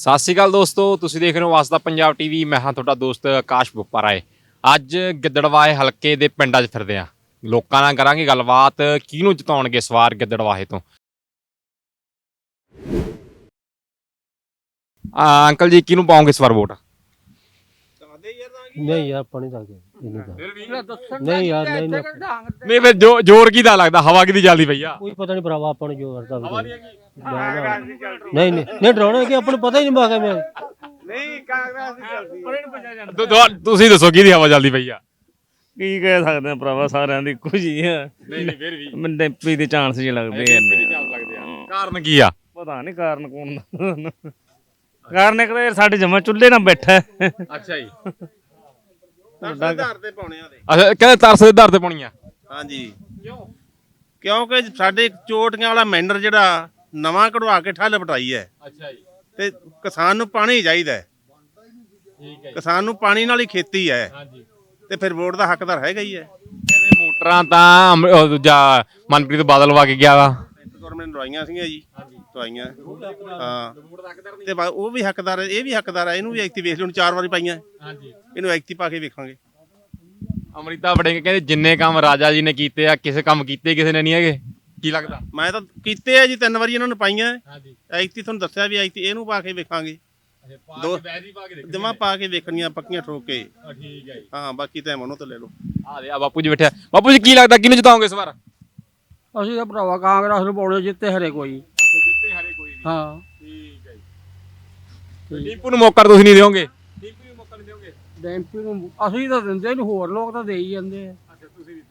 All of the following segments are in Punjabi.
ਸਤਿ ਸ਼੍ਰੀ ਅਕਾਲ ਦੋਸਤੋ ਤੁਸੀਂ ਦੇਖ ਰਹੇ ਹੋ ਵਾਸਦਾ ਪੰਜਾਬ ਟੀਵੀ। ਮੈਂ ਹਾਂ ਤੁਹਾਡਾ ਦੋਸਤ ਆਕਾਸ਼ ਬੁੱਪਾ ਰਾਏ। ਅੱਜ ਗਿੱਦੜਵਾਹੇ ਹਲਕੇ ਦੇ ਪਿੰਡਾਂ 'ਚ ਫਿਰਦੇ ਆ ਲੋਕਾਂ ਨਾਲ ਕਰਾਂਗੇ ਗੱਲਬਾਤ। ਕਿਹਨੂੰ ਜਿਤਾਉਣਗੇ ਇਸ ਵਾਰ ਗਿੱਦੜਵਾਹੇ ਤੋਂ? ਆ, ਅੰਕਲ ਜੀ ਕਿਹਨੂੰ ਪਾਉਂਗੇ ਇਸ ਵਾਰ ਵੋਟ? ਨਹੀਂ ਯਾਰ ਪਾਣੀ ਦਾ ਇਹਨੂੰ ਦਾ ਨਹੀਂ ਯਾਰ ਨਹੀਂ ਨਹੀਂ ਨਹੀਂ। ਫਿਰ ਜੋ ਜ਼ੋਰ ਕਿਹਦਾ ਲੱਗਦਾ? ਹਵਾ ਕਿਹਦੀ ਚੱਲਦੀ ਪਈ ਆ? ਕੋਈ ਪਤਾ ਨਹੀਂ ਭਰਾਵਾ ਆਪਾਂ ਨੂੰ ਜੋ ਕਰਦਾ ਵੀ ਨਹੀਂ ਨਹੀਂ ਨਹੀਂ ਡਰਾਉਣਾ ਕਿ ਆਪਾਂ ਨੂੰ ਪਤਾ ਹੀ ਨਹੀਂ ਬਾਗਾ ਮੈਂ। ਤੁ- ਤੁ- ਤੁਸੀਂ ਦੱਸੋ ਕਿਹਦੀ ਹਵਾ ਚੱਲਦੀ ਪਈ ਆ? ਕੀ ਕਹਿ ਸਕਦੇ ਆ ਭਰਾਵਾ ਸਾਰਿਆਂ ਦੀ ਇੱਕੋ ਜੀ ਆ। ਨਹੀਂ ਨਹੀਂ ਫਿਰ ਵੀ। ਮੈਨੂੰ ਡੈਂਪੀ ਦੇ ਚਾਂਸ ਜੇ ਲੱਗਦੇ ਆ ਲੱਗਦੇ ਆ। ਕਾਰਨ ਕੀ ਆ? ਪਤਾ ਨਹੀਂ ਕਾਰਨ ਕੌਣ ਦਾ। ਕਾਰਨ ਇੱਕ ਤਾਂ ਸਾਡੇ ਜਮਾ ਚੁੱਲ੍ਹੇ ਨਾਲ ਬੈਠਾ। ਹੈ। ਅੱਛਾ ਜੀ। ਆਧਾਰ ਤੇ ਪਾਉਣੇ ਆ ਦੇ ਅੱਛਾ ਕਹਿੰਦੇ ਤਰਸ ਦੇ ਆਧਾਰ ਤੇ ਪਾਉਣੀ ਆ। ਹਾਂਜੀ। ਕਿਉਂਕਿ ਸਾਡੇ ਚੋਟੀਆਂ ਵਾਲਾ ਮੈਂਡਰ ਜਿਹੜਾ ਨਵਾਂ ਕਢਵਾ ਕੇ ਠੱਲ ਪਟਾਈ ਹੈ। ਅੱਛਾ ਜੀ। ਤੇ ਕਿਸਾਨ ਨੂੰ ਪਾਣੀ ਚਾਹੀਦਾ ਹੈ। ਠੀਕ ਹੈ ਕਿਸਾਨ ਨੂੰ ਪਾਣੀ ਨਾਲ ਹੀ ਖੇਤੀ ਹੈ। ਹਾਂਜੀ। ਤੇ ਫਿਰ ਵੋਟ ਦਾ ਹੱਕਦਾਰ ਹੈਗਾ ਹੀ ਹੈ। ਕਹਿੰਦੇ ਮੋਟਰਾਂ ਤਾਂ ਅਮ- ਉਹ ਦੂਜਾ ਮਨਪ੍ਰੀਤ ਬਾਦਲ ਵਾ ਕੇ ਗਿਆ ਵਾ। ਗਵਰਨਮੈਂਟ ਨੇ ਦਵਾਈਆਂ ਸੀਗੀਆਂ ਜੀ ਦਵਾਈਆਂ ਹਾਂ। ਤੇ ਬਾ- ਉਹ ਵੀ ਹੱਕਦਾਰ ਹੈ ਇਹ ਵੀ ਹੱਕਦਾਰ ਹੈ ਇਹਨੂੰ ਵੀ ਐਕਟੀ ਵੇਖ ਲਿਓ ਹੁਣ ਚਾਰ ਵਾਰੀ ਪਾਈਆਂ। ਹਾਂਜੀ। ਇਹਨੂੰ ਐਕਟੀ ਪਾ ਕੇ ਵੇਖਾਂਗੇ। ਅਮਰਿਤਾ ਵੜਿੰਗ ਕਹਿੰਦੇ ਜਿੰਨੇ ਕੰਮ ਰਾਜਾ ਜੀ ਨੇ ਕੀਤੇ ਆ ਕਿਸੇ ਕੰਮ ਕੀਤੇ ਕਿਸੇ ਨੇ ਨਹੀਂ ਹੈਗੇ? ਕੀ ਲੱਗਦਾ? ਮੈਂ ਤਾਂ ਕੀਤੇ ਆ ਜੀ ਤਿੰਨ ਵਾਰੀ ਇਹਨਾਂ ਨੂੰ ਪਾਈਆਂ। ਹਾਂਜੀ। ਐਕਟੀ ਤੁਹਾਨੂੰ ਦੱਸਿਆ ਵੀ ਐਕਟੀ ਇਹਨੂੰ ਪਾ ਕੇ ਵੇਖਾਂਗੇ। ਦੋ ਬੈਰੀ ਪਾ ਕੇ ਜਮਾ ਪਾ ਕੇ ਵੇਖਣੀਆਂ ਪੱਕੀਆਂ ਠੋਕ ਕੇ। ਠੀਕ ਹੈ ਜੀ। ਹਾਂ ਬਾਕੀ ਤਾਂ ਮਨੋਂ ਤੇ ਲੈ ਲਓ। ਆ ਦੇ ਆ ਬਾਪੂ ਜੀ ਬੈਠਿਆ ਬਾਪੂ ਜੀ ਕੀ ਲੱਗਦਾ? ਕਿਹਨੂੰ ਜਿਤਾਓਗੇ ਇਸ ਵਾਰ? ਅਸੀਂ ਤਾਂ ਭਰਾਵਾ ਕਾਂਗਰਸ ਨੂੰ ਪਾਉਣੇ ਜਿੱਤੇ ਹਰੇ ਕੋਈ। ਜਿੱਤੇ ਹਰੇ ਕੋਈ ਨਹੀਂ ਹਾਂ। ਠੀਕ ਹੈ ਜੀ। ਟੀਪੂ ਨੂੰ ਮੌਕਾ ਤੁਸੀਂ ਨਹੀਂ ਦਿਓਗੇ? ਟੀਪੂ ਨੂੰ ਮੌਕਾ ਨਹੀਂ ਦਿਓਗੇ? ਡੈਂਪੀ ਨੂੰ ਅਸੀਂ ਤਾਂ ਦਿੰਦੇ ਨਹੀਂ ਹੋਰ ਲੋਕ ਤਾਂ ਦੇ ਹੀ ਜਾਂਦੇ ਆ। ਅੱਛਾ ਤੁਸੀਂ ਵੀ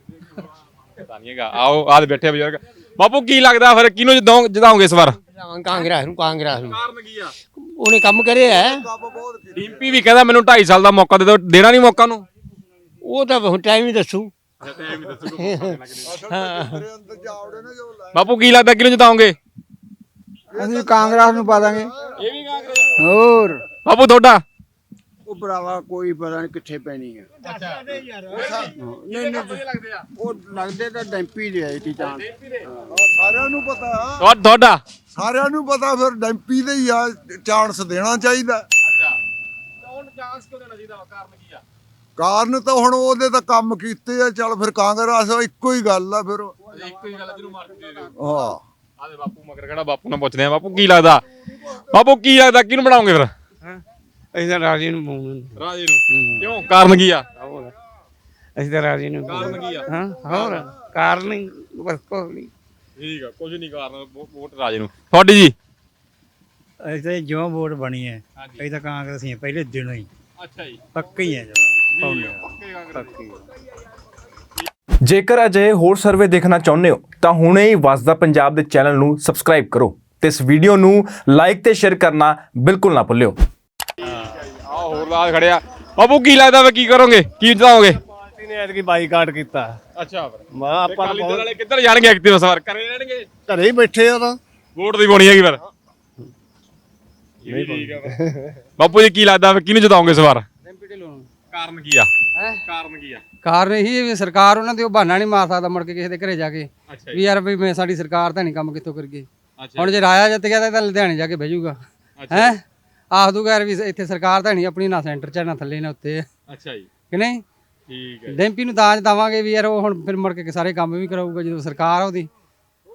ਪਤਾ ਨਹੀਂ ਹੈਗਾ। ਆਓ ਆਹ ਬੈਠੇ ਬਜ਼ੁਰਗ। ਬਾਪੂ ਕੀ ਲੱਗਦਾ ਫਿਰ? ਕਿਹਨੂੰ ਜਿਤਾਓਗੇ ਇਸ ਵਾਰ? ਕਾਂਗਰਸ ਨੂੰ ਕਾਂਗਰਸ ਨੂੰ। ਕਾਰਨ ਕੀ ਆ? ਉਹਨੇ ਕੰਮ ਕਰਿਆ ਹੈ। ਡੀਪੀ ਵੀ ਕਹਿੰਦਾ ਮੈਨੂੰ 2.5 ਸਾਲ ਦਾ ਮੌਕਾ ਦੇ ਦਿਓ। ਦੇਣਾ ਨਹੀਂ ਮੌਕਾ ਨੂੰ ਉਹ ਤਾਂ ਹੁਣ ਟਾਈਮ ਹੀ ਦੱਸੂ। ਬਾਪੂ ਕੀ ਲੱਗਦਾ ਕਿਹਨੂੰ ਜਿਤਾਓਗੇ? ਅਸੀਂ ਕਾਂਗਰਸ ਨੂੰ ਪਾ ਦਾਂਗੇ। ਇਹ ਵੀ ਕਾਂਗਰਸ ਹੋਰ। ਬਾਪੂ ਤੁਹਾਡਾ? ਉਹ ਭਰਾਵਾ ਕੋਈ ਪਤਾ ਨਹੀਂ ਕਿੱਥੇ ਪੈਣੀ ਹੈ। ਨਹੀਂ ਨਹੀਂ ਲੱਗਦੇ ਆ? ਉਹ ਲੱਗਦੇ ਤਾਂ ਡੈਂਪੀ ਦੇ ਆਈ ਤੀ ਤਾਂ ਸਾਰਿਆਂ ਨੂੰ ਪਤਾ। ਤੁਹਾ- ਤੁਹਾਡਾ? ਸਾਰਿਆਂ ਨੂੰ ਪਤਾ ਫਿਰ ਡੈਂਪੀ ਦੇ ਹੀ ਆ। ਚਾਂਸ ਦੇਣਾ ਚਾਹੀਦਾ। ਅੱਛਾ। ਹੁਣ ਚਾਂਸ ਕਿਉਂ ਦੇਣਾ ਚਾਹੀਦਾ? ਕਾਰਨ ਕੀ ਆ? ਕਾਰਨ ਤਾਂ ਹੁਣ ਉਹਦੇ ਤਾਂ ਕੰਮ ਕੀਤੇ ਆ ਚੱਲ ਫਿਰ ਕਾਂਗਰਸ ਇੱਕੋ ਹੀ ਗੱਲ ਆ ਫਿਰ। ਇੱਕੋ ਹੀ ਗੱਲ ਜਿਹਨੂੰ ਮਰਜ਼ੀ ਦੇ ਦਿਓ। ਹਾਂ। ਆਦੇ ਬਾਪੂ ਮਗਰ ਕਿਹੜਾ ਬਾਪੂ ਨਾਲ ਪੁੱਛਦੇ ਆ ਬਾਪੂ ਕੀ ਲੱਗਦਾ? ਬਾਪੂ ਕੀ ਲੱਗਦਾ ਕਿਹਨੂੰ ਬਣਾਉਂਗੇ ਫਿਰ? ਅਸੀਂ ਤਾਂ ਰਾਜੀ ਨੂੰ ਪਾਉਣੇ ਰਾਜੇ ਨੂੰ? ਕਿਉਂ? ਕਾਰਨ ਕੀ ਆ? ਅਸੀਂ ਤਾਂ ਰਾਜੀ ਨੂੰ ਕਾਰਨ ਕੀ ਆ? ਹਾਂ? ਹੋਰ। ਕਾਰਨ ਹੀ ਬਸ ਕੋਈ ਨਹੀਂ। ਠੀਕ ਆ ਕੁਝ ਨਹੀਂ ਕਾਰਨ ਵੋਟ ਰਾਜੇ ਨੂੰ। ਤੁਹਾਡੀ ਜੀ? ਅਸੀਂ ਤਾਂ ਜਿਉਂ ਵੋਟ ਬਣੀ ਹੈ। ਅਸੀਂ ਤਾਂ ਕਾਂਗਰਸੀ ਹਾਂ ਪਹਿਲੇ ਦਿਨੋਂ ਹੀ। ਅੱਛਾ ਜੀ। ਪੱਕੇ ਹੀ ਹੈ ਜਰਾ ਪਾਉਂਦੇ ਜੇਕਰ ਅਜਿਹੇ ਹੋਰ ਸਰਵੇ ਦੇਖਣਾ ਚਾਹੁੰਦੇ ਹੋ ਤਾਂ ਹੁਣੇ ਹੀ ਵਸਦਾ ਪੰਜਾਬ ਦੇ ਚੈਨਲ ਨੂੰ ਸਬਸਕ੍ਰਾਈਬ ਕਰੋ ਤੇ ਇਸ ਵੀਡੀਓ ਨੂੰ ਲਾਈਕ ਤੇ ਸ਼ੇਅਰ ਕਰਨਾ ਬਿਲਕੁਲ ਨਾ ਭੁੱਲਿਓ। ਆ ਹੋਰ ਲਾਲ ਖੜਿਆ। ਬਾਪੂ ਕੀ ਲੱਗਦਾ ਵੇ ਕੀ ਕਰੋਗੇ? ਕੀ ਜਿਤਾਓਗੇ ਪਾਰਟੀ ਨੇ ਐਤਕੀ ਬਾਈਕਾਟ ਕੀਤਾ। ਅੱਛਾ। ਫਿਰ ਮੈਂ ਆਪਾਂ ਦਲ ਵਾਲੇ ਕਿੱਧਰ ਜਾਣਗੇ ਐਕਟਿਵ ਸਵਾਰ ਕਰੇ ਰਹਿਣਗੇ? ਘਰੇ ਹੀ ਬੈਠੇ ਆ ਤਾਂ। ਵੋਟ ਦੀ ਪਾਉਣੀ ਹੈਗੀ ਫਿਰ। ਠੀਕ ਆ ਫਿਰ। ਬਾਪੂ ਜੀ ਕੀ ਲੱਗਦਾ ਵੇ ਕਿਹਨੂੰ ਜਿਤਾਓਗੇ ਇਸ ਵਾਰ? ਕਾਰਨ ਕੀ ਆ? ਕਾਰਨ ਕੀ ਆ? ਕਾਰਨ ਇਹੀ ਹੈ ਵੀ ਸਰਕਾਰ ਉਹਨਾਂ ਦੇ ਉਹ ਬਹਾਨਾ ਨਹੀਂ ਮਾਰ ਸਕਦਾ ਮੁੜ ਕੇ ਕਿਸੇ ਦੇ ਘਰੇ ਜਾ ਕੇ। ਅੱਛਾ ਵੀ ਯਾਰ ਵੀ ਮੈਂ ਸਾਡੀ ਸਰਕਾਰ ਤਾਂ ਨਹੀਂ ਕੰਮ ਕਿੱਥੋਂ ਅੱਛਾ ਹੁਣ ਜੇ। ਰਾਇਆ ਜਿੱਤ ਗਿਆ ਤਾਂ ਇਹ ਤਾਂ ਲੁਧਿਆਣੇ ਜਾ ਕੇ ਬਹਿ ਜਾਊਗਾ। ਹੈ? ਆਖ ਦੂਗਾ ਯਾਰ ਵੀ ਇੱਥੇ ਸਰਕਾਰ ਤਾਂ ਨਹੀਂ ਆਪਣੀ ਨਾ ਸੈਂਟਰ 'ਚ ਨਾ ਥੱਲੇ ਨਾ ਉੱਤੇ। ਅੱਛਾ ਜੀ। ਕਿ ਨਹੀਂ? ਠੀਕ ਹੈ ਡੈਂਪੀ ਨੂੰ ਦਾਜ ਦਵਾਂਗੇ ਵੀ ਯਾਰ ਉਹ ਹੁਣ ਫਿਰ ਮੁੜ ਕੇ ਸਾਰੇ ਕੰਮ ਵੀ ਕਰਾਊਗਾ ਜਦੋਂ ਸਰਕਾਰ ਉਹਦੀ।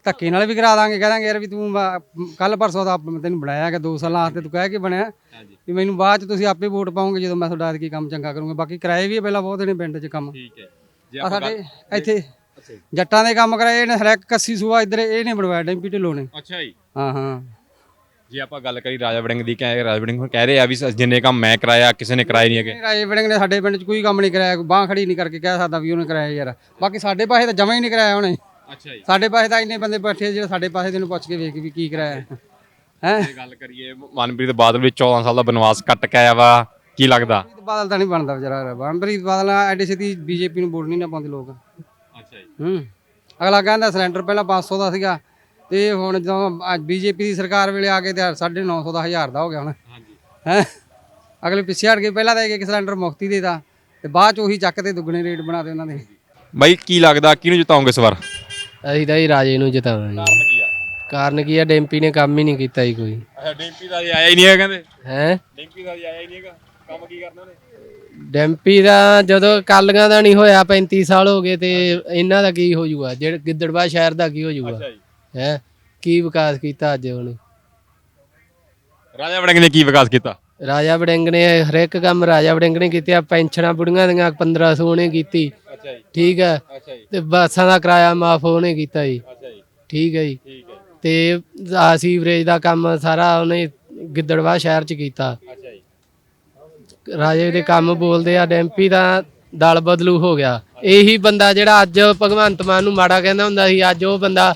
ਧੱਕੇ ਨਾਲ ਵੀ ਕਰਾ ਦਾਂਗੇ ਕਹਿ ਦਾਂਗੇ ਯਾਰ ਵੀ ਤੂੰ ਕੱਲ ਪਰਸੋਂ ਦਾ ਤੈਨੂੰ ਬਣਾਇਆ ਕਿ 2 ਸਾਲਾਂ ਵਾਸਤੇ ਤੂੰ ਕਹਿ ਕੇ ਬਣਿਆ। ਵੀ ਮੈਨੂੰ ਬਾਅਦ ਚ ਤੁਸੀਂ ਆਪੇ ਵੋਟ ਪਾਓਗੇ ਜਦੋਂ ਮੈਂ ਤੁਹਾਡਾ ਕੀ ਕੰਮ ਚੰਗਾ ਕਰੂੰਗਾ। ਬਾਕੀ ਕਿਰਾਏ ਵੀ ਪਹਿਲਾਂ ਬਹੁਤ ਨੇ ਪਿੰਡ 'ਚ ਕੰਮ। ਠੀਕ ਹੈ। ਜੇ ਸਾਡੇ ਇੱਥੇ ਜੱਟਾਂ ਦੇ ਕੰਮ ਕਰਾਏ ਇਹਨੇ ਹਰੇਕ ਕੱਸੀ ਸੂਆ ਇੱਧਰ ਇਹਨੇ ਬਣਵਾਇਆ ਡੈਂਪੀ ਢਿੱਲੋਂ ਨੇ। ਅੱਛਾ ਜੀ। ਹਾਂ ਹਾਂ। ਜੇ ਆਪਾਂ ਗੱਲ ਕਰੀ ਰਾਜਾ ਵੜਿੰਗ ਦੀ ਕਹਿ ਰਾਜਾ ਵੜਿੰਗ ਹੁਣ ਕਹਿ ਰਹੇ ਆ ਵੀ ਜਿੰਨੇ ਕੰਮ ਮੈਂ ਕਰਾਇਆ ਕਿਸੇ ਨੇ ਕਰਾਏ ਨਹੀਂ ਹੈਗੇ। ਰਾਜੇ ਵੜਿੰਗ ਨੇ ਸਾਡੇ ਪਿੰਡ 'ਚ ਕੋਈ ਕੰਮ ਨਹੀਂ ਕਰਾਇਆ ਬਾਹ ਖੜੀ ਨਹੀਂ ਕਰਕੇ ਕਹਿ ਸਕਦਾ ਵੀ ਉਹਨੇ ਕਰਾਇਆ ਯਾਰ। ਬਾਕੀ ਸਾਡੇ ਪਾਸੇ ਤਾਂ ਜਮਾ ਹੀ ਨਹੀਂ ਕਰਾਇਆ ਉਹਨੇ। ਅੱਛਾ ਜੀ। ਸਾਡੇ ਪਾਸੇ ਤਾਂ ਇੰਨੇ ਬੰਦੇ ਬੈਠੇ ਜਿਹੜੇ ਸਾਡੇ ਪਾਸੇ ਦੇ ਨੂੰ ਪੁੱਛ ਕੇ ਵੇਖ ਵੀ ਕੀ ਕਰਾਇਆ। ਹੈ? ਜੇ ਗੱਲ ਕਰੀਏ ਮਨਪ੍ਰੀਤ ਬਾਦਲ ਵੀ 14 ਸਾਲ ਦਾ ਬਨਵਾਸ ਕੱਟ ਕੇ ਆਇਆ ਵਾ ਕੀ ਲੱਗਦਾ? ਬਾਦਲ ਤਾਂ ਨਹੀਂ ਬਣਦਾ ਵਿਚਾਰਾ। ਬੰਬਰੀ ਬਾਦਲ ਐਡੇ ਛੇਤੀ ਬੀਜੇਪੀ ਨੂੰ ਵੋਟ ਨਹੀਂ ਨਾ ਪਾਉਂਦੇ ਲੋਕ। ਅੱਛਾ ਜੀ। ਹੂੰ। ਅਗਲਾ ਕਹਿੰਦਾ ਸਿਲੰਡਰ ਪਹਿਲਾਂ 500 ਦਾ ਸੀਗਾ ਤੇ ਹੁਣ ਜਦੋਂ ਬੀਜੇਪੀ ਦੀ ਸਰਕਾਰ ਵੇਲੇ ਆ ਕੇ ਤੇ 950 ਦਾ 1000 ਦਾ ਹੋ ਗਿਆ ਹੁਣ। ਹਾਂਜੀ। ਹੈ? ਅਗਲੇ ਪਿੱਛੇ ਹਟ ਗਏ ਪਹਿਲਾਂ ਤਾਂ ਇੱਕ ਸਿਲੰਡਰ ਮੁਫਤੀ ਦੇਦਾ ਤੇ ਬਾਅਦ ਚ ਉਹੀ ਚੱਕ ਤੇ ਦੁੱਗਣੇ ਰੇਟ ਬਣਾ ਦੇ ਉਹਨਾਂ ਦੇ। ਬਾਈ ਕੀ ਲੱਗਦਾ ਕਿਹਨੂੰ ਜਿਤਾਉਂਗੇ ਇਸ ਵਾਰ? ਅਸੀਂ ਤਾਂ ਹੀ ਰਾਜੇ ਨੂੰ ਜਿਤਾਵਾਂਗੇ। ਕਾਰਨ ਕੀ ਆ? ਕਾਰਨ ਕੀ ਆ? ਡੈਂਪੀ ਨੇ ਕੰਮ ਹੀ ਨਹੀਂ ਕੀਤਾ ਜੀ ਕੋਈ। ਅੱਛਾ ਡਿੰਪੀ ਦਾ ਜੀ ਆਇਆ ਹੀ ਨਹੀਂ ਹੈ ਕਹਿੰਦੇ? ਹੈ? ਡਿੰਪੀ ਦਾ ਜੀ ਆਇਆ ਹੀ ਨਹੀਂ ਹੈਗਾ। ਕੰਮ ਕੀ ਕਰਨਾ ਉਹਨੇ? ਡੈਂਪੀ ਦਾ ਜਦੋਂ ਕਾਲੀਆਂ ਦਾ ਨਹੀਂ ਹੋਇਆ 35 ਸਾਲ ਹੋ ਗਏ ਤੇ ਇਹਨਾਂ ਦਾ ਕੀ ਹੋ ਜੂਗਾ? ਜਿਹੜਾ ਗਿੱਦੜਵਾ ਸ਼ਹਿਰ ਦਾ ਕੀ ਹੋ ਜੂਗਾ? ਅੱਛਾ ਜੀ। ਹੈ? ਕੀ ਵਿਕਾਸ ਕੀਤਾ ਅੱਜ ਉਹਨੇ? ਰਾਜਾ ਵੜਿੰਗ ਨੇ ਕੀ ਵਿਕਾਸ ਕੀਤਾ? ਰਾਜਾ ਵੜਿੰਗ ਨੇ ਹਰੇਕ ਕੰਮ ਰਾਜਾ ਵੜਿੰਗ ਨੇ ਕੀਤੇ ਆ ਪੈਨਸ਼ਨਾਂ ਬੁੜੀਆਂ ਦੀਆਂ 1500 ਉਹਨੇ ਕੀਤੀ। ਅੱਛਾ ਜੀ। ਠੀਕ ਹੈ। ਅੱਛਾ ਜੀ। ਤੇ ਬੱਸਾਂ ਦਾ ਕਿਰਾਇਆ ਮਾਫ ਉਹਨੇ ਕੀਤਾ ਜੀ। ਅੱਛਾ ਜੀ। ਠੀਕ ਹੈ ਜੀ। ਠੀਕ ਹੈ। ਤੇ ਆ ਸੀਵਰੇਜ ਦਾ ਕੰਮ ਸਾਰਾ ਉਹਨੇ ਗਿੱਦੜਵਾ ਸ਼ਹਿਰ ਚ ਕੀਤਾ। ਅੱਛਾ ਜੀ। ਰਾਜੇ ਦੇ ਕੰਮ ਬੋਲਦੇ ਆ ਡੈਂਪੀ ਦਾ ਦਲ ਬਦਲੂ ਹੋ ਗਿਆ। ਇਹੀ ਬੰਦਾ ਜਿਹੜਾ ਅੱਜ ਭਗਵੰਤ ਮਾਨ ਨੂੰ ਮਾੜਾ ਕਹਿੰਦਾ ਹੁੰਦਾ ਸੀ ਅੱਜ ਉਹ ਬੰਦਾ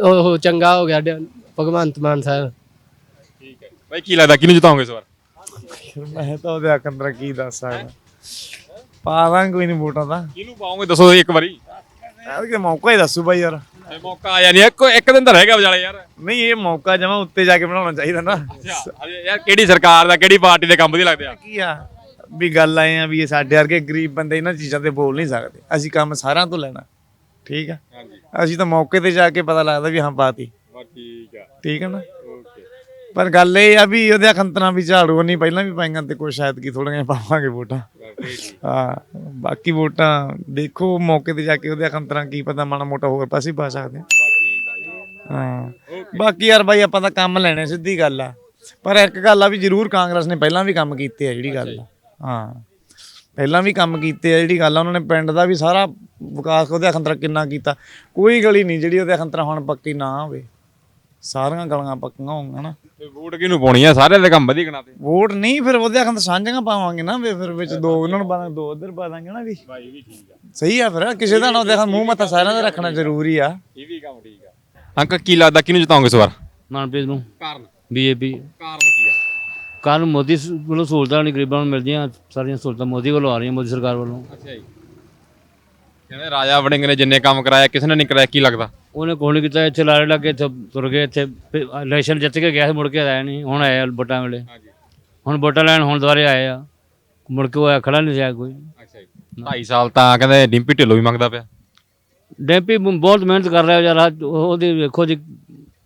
ਉਹ ਚੰਗਾ ਹੋ ਗਿਆ ਭਗਵੰਤ ਮਾਨ ਸਾਹਿਬ। ਠੀਕ ਹੈ। ਬਾਈ ਕੀ ਲੱਗਦਾ? ਕਿਹਨੂੰ ਜਿਤਾਉਂਗੇ ਇਸ ਵਾਰ? ਮੈਂ ਤਾਂ ਉਹਦੇ ਅੰਦਰ ਕੀ ਦੱਸ ਸਕਦਾ ਪਾ ਦਾਂ ਕੋਈ ਨਹੀਂ ਵੋਟਾਂ ਦਾ ਕਿਹਨੂੰ ਪਾਉਂਗੇ ਦੱਸੋ ਇੱਕ ਵਾਰੀ। ਯਾਰ ਕਿ ਮੌਕਾ ਹੀ ਦੱਸੂ ਬਾਈ ਯਾਰ। ਇਹ ਮੌਕਾ ਆਇਆ ਨਹੀਂ ਇੱਕ ਇੱਕ ਦਿਨ ਤਾਂ ਰਹਿ ਗਿਆ ਵਿਚਾਲੇ ਯਾਰ। ਨਹੀਂ ਇਹ ਮੌਕਾ ਜਮਾ ਉੱਤੇ ਜਾ ਕੇ ਬਣਾਉਣਾ ਚਾਹੀਦਾ ਨਾ। ਅੱਛਾ ਯਾਰ ਕਿਹੜੀ ਸਰਕਾਰ ਦਾ ਕਿਹੜੀ ਪਾਰਟੀ ਦੇ ਕੰਮ ਵਧੀਆ ਲੱਗਦੇ ਆ? ਕੀ ਆ? ਵੀ ਗੱਲ ਆਏ ਆ ਵੀ ਇਹ ਸਾਡੇ ਵਰਗੇ ਗਰੀਬ ਬੰਦੇ ਇਹਨਾਂ ਚੀਜ਼ਾਂ ਤੇ ਬੋਲ ਨਹੀਂ ਸਕਦੇ। ਅਸੀਂ ਕੰਮ ਸਾਰਿਆਂ ਤੋਂ ਲੈਣਾ। ਠੀਕ ਆ? ਅਸੀਂ ਤਾਂ ਮੌਕੇ ਤੇ ਜਾ ਕੇ ਪਤਾ ਲੱਗਦਾ ਵੀ ਹਾਂ ਪਾਤੀ। ਬਸ ਠੀਕ ਆ। ਠੀਕ ਹੈ ਨਾ? ਪਰ ਗੱਲ ਇਹ ਆ ਵੀ ਉਹਦੇ ਖੰਤਰਾਂ ਵੀ ਝਾੜੂ ਨਹੀਂ ਪਹਿਲਾਂ ਵੀ ਪਾਈਆਂ ਤੇ ਕੋਈ ਸ਼ਾਇਦ ਕੀ ਥੋੜੀਆਂ ਪਾਵਾਂਗੇ ਵੋਟਾਂ। ਹਾਂ, ਬਾਕੀ ਵੋਟਾਂ ਦੇਖੋ ਮੌਕੇ ਤੇ ਜਾ ਕੇ ਉਹਦੇ ਖੰਤਰਾਂ ਕੀ ਪਤਾ ਮਾੜਾ ਮੋਟਾ ਹੋਰ ਪਾਸੇ ਪਾ ਸਕਦੇ ਹਾਂ, ਬਾਕੀ ਯਾਰ ਬਾਈ ਆਪਾਂ ਤਾਂ ਕੰਮ ਲੈਣੇ ਸਿੱਧੀ ਗੱਲ ਆ। ਪਰ ਇੱਕ ਗੱਲ ਆ ਵੀ ਜ਼ਰੂਰ ਕਾਂਗਰਸ ਨੇ ਪਹਿਲਾਂ ਵੀ ਕੰਮ ਕੀਤੇ ਆ, ਜਿਹੜੀ ਗੱਲ ਆ। ਹਾਂ, ਪਹਿਲਾਂ ਵੀ ਕੰਮ ਕੀਤੇ ਆ, ਜਿਹੜੀ ਗੱਲ ਆ, ਉਹਨਾਂ ਨੇ ਪਿੰਡ ਦਾ ਵੀ ਸਾਰਾ ਵਿਕਾਸ ਉਹਦੇ ਖੰਤਰਾ ਕਿੰਨਾ ਕੀਤਾ। ਕੋਈ ਗਲੀ ਨਹੀਂ ਜਿਹੜੀ ਉਹਦੇ ਖੰਤਰਾ ਹੁਣ ਪੱਕੀ ਨਾ ਹੋਵੇ। ਸਾਰੀਆਂ ਗਲੀਆਂ ਪੱਕੀਆਂ ਹੋਣਗੀਆਂ ਨਾ। ਤੇ ਵੋਟ ਕਿਹਨੂੰ ਪਾਉਣੀ ਆ? ਸਾਰੇ ਦੇ ਕੰਮ ਵਧੀਆ ਗਣਾਤੇ ਵੋਟ ਨਹੀਂ ਫਿਰ ਉਹਦੇ ਖੰਤ ਸਾਂਝੀਆਂ ਪਾਵਾਂਗੇ ਨਾ ਵੀ ਫਿਰ ਵਿੱਚ ਦੋ ਉਹਨਾਂ ਨੂੰ ਪਾ ਦਾਂਗੇ ਦੋ ਉਧਰ ਪਾ ਦਾਂਗੇ ਨਾ ਵੀ। ਬਾਈ ਵੀ ਠੀਕ ਆ। ਸਹੀ ਆ ਫਿਰ ਕਿਸੇ ਦਾ ਨਾ ਖੰਤ ਮੂੰਹ ਮੱਥਾ ਸਾਰਿਆਂ ਦਾ ਰੱਖਣਾ ਜ਼ਰੂਰੀ ਆ। ਇਹ ਵੀ ਕੰਮ ਠੀਕ ਆ। ਅੰਕਲ ਕੀ ਲੱਗਦਾ ਕਿਹਨੂੰ ਜਿਤਾਉਂਗੇ ਇਸ ਵਾਰ? ਮਨਪ੍ਰੀਤ ਨੂੰ। ਕਾਰਨ। ਬੀਜੇਪੀ। ਕਾਰਨ ਕੀ ਆ? ਕੱਲ ਮੋਦੀ ਵੱਲੋਂ ਸਹੂਲਤਾਂ ਨਹੀਂ ਗਰੀਬਾਂ ਨੂੰ ਮਿਲਦੀਆਂ ਸਾਰੀਆਂ ਸਹੂਲਤਾਂ ਮੋਦੀ ਵੱਲੋਂ ਆ ਰਹੀਆਂ ਮੋਦੀ ਸਰਕਾਰ ਵੱਲੋਂ। ਅੱਛਾ ਜੀ। ਕਹਿੰਦੇ ਰਾਜਾ ਵੜਿੰਗ ਨੇ ਜਿੰਨੇ ਕੰਮ ਕਰਾਇਆ ਕਿਸੇ ਨੇ ਨਹੀਂ ਕਰਾਇਆ ਕੀ ਲੱਗਦਾ? ਉਹਨੇ ਨਹੀਂ ਕੀਤਾ ਇੱਥੇ ਲਾਰੇ ਲੱਗੇ ਇੱਥੇ ਤੁਰ ਗਏ ਇੱਥੇ ਇਲੈਕਸ਼ਨ ਜਿੱਤ ਕੇ ਗਿਆ ਸੀ ਮੁੜ ਕੇ ਆਇਆ ਨਹੀਂ ਹੁਣ ਆਇਆ ਵੋਟਾਂ ਵੇਲੇ। ਹਾਂਜੀ। ਹੁਣ ਵੋਟਾਂ ਲੈਣ ਹੁਣ ਦੁਬਾਰੇ ਆਏ ਆ। ਮੁੜ ਕੇ ਉਹ ਆਇਆ ਖੜਾ ਨਹੀਂ ਰਿਹਾ ਕੋਈ। ਅੱਛਾ ਜੀ। 2.5 ਸਾਲ ਤਾਂ ਕਹਿੰਦੇ ਡਿੰਪੀ ਢਿੱਲੋਂ ਵੀ ਮੰਗਦਾ ਪਿਆ। ਡੈਂਪੀ ਬਹੁਤ ਮਿਹਨਤ ਕਰ ਰਿਹਾ ਯਾਰ ਉਹਦੀ ਵੇਖੋ ਜੀ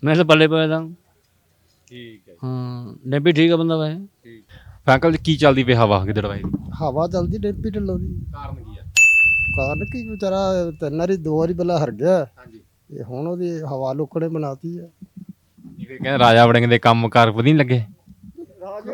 ਮਿਹਨਤ ਪੱਲੇ ਪਿਆ ਤਾਂ। ਠੀਕ ਹੈ ਹਾਂ ਡੈਂਪੀ ਠੀਕ ਆ ਬੰਦਾ ਵੈਸੇ? ਠੀਕ। ਅੰਕਲ ਜੀ ਕੀ ਚੱਲਦੀ ਪਈ ਹਵਾ ਦੀ ਹਵਾ ਚੱਲਦੀ ਡੇਪੀ ਢਿੱਲੋਂ ਦੀ। ਕਾਰਨ ਕੀ ਕਾਰਨ ਕੀ ਵਿਚਾਰਾ ਤਿੰਨ ਵਾਰੀ ਦੋ ਵਾਰੀ ਪਹਿਲਾਂ ਹਰ ਗਿਆ। ਹਾਂਜੀ। ਤੇ ਹੁਣ ਉਹਦੀ ਹਵਾ ਲੋਕਾਂ ਨੇ ਬਣਾਤੀ ਹੈ ਕਹਿੰਦੇ ਰਾਜਾ ਵੜਿੰਗ ਦੇ ਕੰਮ ਕਾਰ ਵਧੀਆ ਨਹੀਂ ਲੱਗੇ?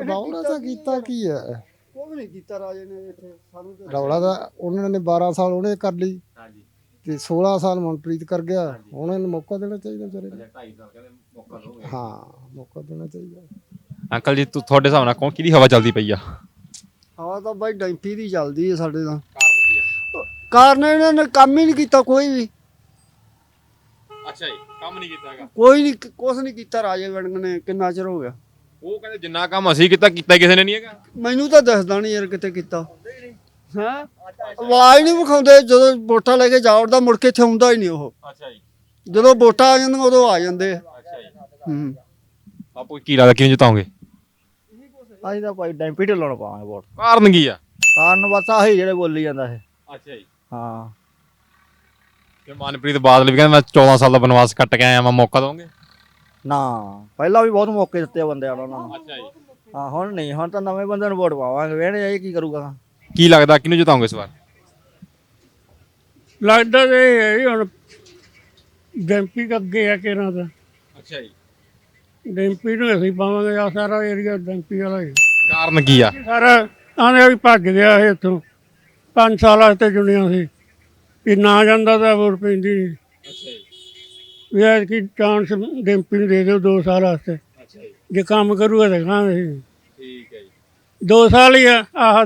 ਰੌਲਾ ਤਾਂ ਕੀਤਾ ਕੀ ਹੈ ਵੀ ਨਹੀਂ ਕੀਤਾ ਰਾਜੇ ਨੇ ਇੱਥੇ ਸਾਨੂੰ ਰੌਲਾ ਤਾਂ ਉਹਨਾਂ ਨੇ 12 ਸਾਲ ਉਹਨੇ ਕਰ ਲਈ। ਹਾਂਜੀ। ਤੇ 16 ਸਾਲ ਮਨਪ੍ਰੀਤ ਕਰ ਗਿਆ। ਹੁਣ ਇਹਨੂੰ ਮੌਕਾ ਦੇਣਾ ਚਾਹੀਦਾ ਵਿਚਾਰੇ ਨੂੰ। 2.5 ਸਾਲ ਕਹਿੰਦੇ ਮੌਕਾ ਦੋ ਹਾਂ ਮੌਕਾ ਦੇਣਾ ਚਾਹੀਦਾ। ਅੰਕਲ ਜੀ ਤੁ- ਤੁਹਾਡੇ ਹਿਸਾਬ ਨਾਲ ਕੌਣ ਕਿਹਦੀ ਹਵਾ ਚੱਲਦੀ ਪਈ ਆ? ਹਵਾ ਤਾਂ ਬਾਈ ਡੈਂਪੀ ਦੀ ਚੱਲਦੀ ਹੈ ਸਾਡੇ ਤਾਂ। ਕਾਰਨ ਇਹਨਾਂ ਨੇ ਕੰਮ ਹੀ ਨਹੀਂ ਕੀਤਾ ਕੋਈ ਵੀ। ਅੱਛਾ ਜੀ ਕੰਮ ਨਹੀਂ ਕੀਤਾ ਹੈਗਾ। ਕੋਈ ਨਹੀਂ ਕੁਛ ਨਹੀਂ ਕੀਤਾ ਰਾਜੇ ਵੜਿੰਗ ਨੇ ਕਿੰਨਾ ਚਿਰ ਹੋ ਗਿਆ। ਉਹ ਕਹਿੰਦੇ ਜਿੰਨਾ ਕੰਮ ਅਸੀਂ ਕੀਤਾ ਕੀਤਾ ਕਿਸੇ ਨੇ ਨਹੀਂ ਹੈਗਾ। ਮੈਨੂੰ ਤਾਂ ਦੱਸਦਾ ਨਹੀਂ ਯਾਰ ਕਿਤੇ ਕੀਤਾ। ਹਾਂ ਆਵਾਜ਼ ਨਹੀਂ ਵਿਖਾਉਂਦੇ ਜਦੋਂ ਵੋਟਾਂ ਲੈ ਕੇ ਜਾਉੜਦਾ ਮੁੜ ਕੇ ਇੱਥੇ ਆਉਂਦਾ ਹੀ ਨਹੀਂ ਉਹ। ਅੱਛਾ ਜੀ। ਜਦੋਂ ਵੋਟਾਂ ਆ ਜਾਂਦੀਆਂ ਉਦੋਂ ਆ ਜਾਂਦੇ ਆ। ਅੱਛਾ ਜੀ। ਹੂੰ। ਆਪੋ ਕੀ ਲੱਗਦਾ ਕਿਹਨੂੰ ਜਿਤਾਉਂਗੇ ਅਸੀਂ ਤਾਂ ਭਾਈ ਡੈਂਪੀ ਢਿੱਲੋਂ ਨੂੰ ਪਾਵਾਂਗੇ ਵੋਟ। ਕਾਰਨ ਕੀ ਆ? ਕਾਰਨ ਬਸ ਆਹੀ ਜਿਹੜੇ ਬੋਲੀ ਜਾਂਦਾ ਇਹ। ਅੱਛਾ ਜੀ। ਹਾਂ। ਕਿ ਮਨਪ੍ਰੀਤ ਬਾਦਲ ਵੀ ਕਹਿੰਦਾ ਮੈਂ 14 ਸਾਲ ਦਾ ਬਨਵਾਸ ਕੱਟ ਕੇ ਆਇਆ ਮੈਂ ਮੌਕਾ ਦੋਗੇ ਨਾ ਪਹਿਲਾਂ ਵੀ ਬਹੁਤ ਮੌਕੇ ਦਿੱਤੇ ਆ ਬੰਦਿਆਂ ਨੂੰ ਉਹਨਾਂ ਨੂੰ। ਅੱਛਾ ਜੀ। ਹਾਂ ਹੁਣ ਨਹੀਂ ਹੁਣ ਤਾਂ ਨਵੇਂ ਬੰਦਿਆਂ ਨੂੰ ਵੋਟ ਪਾਵਾਂਗੇ ਵੇਣੇ ਇਹ ਕੀ ਕਰੂਗਾ। ਕੀ ਲੱਗਦਾ ਕਿਹਨੂੰ ਜਿਤਾਉਂਗੇ ਇਸ ਵਾਰ? ਲੱਗਦਾ ਤੇ ਇਹ ਹੈ ਜੀ ਹੁਣ ਡੈਂਪੀ ਅੱਗੇ ਆ ਕਿਹਨਾਂ ਦਾ। ਅੱਛਾ ਜੀ। ਡੈਂਪੀ ਨੂੰ ਅਸੀਂ ਪਾਵਾਂਗੇ ਆ ਸਾਰਾ ਏਰੀਆ ਡੈਂਪੀ ਵਾਲਾ ਹੀ। ਕਾਰਨ ਕੀ ਆ? ਸਾਰਾ ਆਂਦੇ ਵੀ ਭੱਜ ਗਿਆ ਇਹ ਇੱਥੋਂ। ਪੰਜ ਸਾਲ ਵਾਸਤੇ ਚੁਣਿਆ ਸੀ। ਵੀ ਨਾ ਜਾਂਦਾ ਤਾਂ ਵੋਟ ਪੈਂਦੀ ਨਹੀਂ ਅੱਛਾ ਜੀ। ਵੀ ਐਤ ਕੀ ਚਾਂਸ ਡੈਂਪੀ ਨੂੰ ਦੇ ਦਿਓ 2 ਸਾਲ ਵਾਸਤੇ। ਅੱਛਾ ਜੀ। ਜੇ ਕੰਮ ਕਰੂਗਾ ਤਾਂ ਖਾਂਗੇ ਠੀਕ ਹੈ ਜੀ। 2 ਸਾਲ ਹੀ ਆ ਆਹ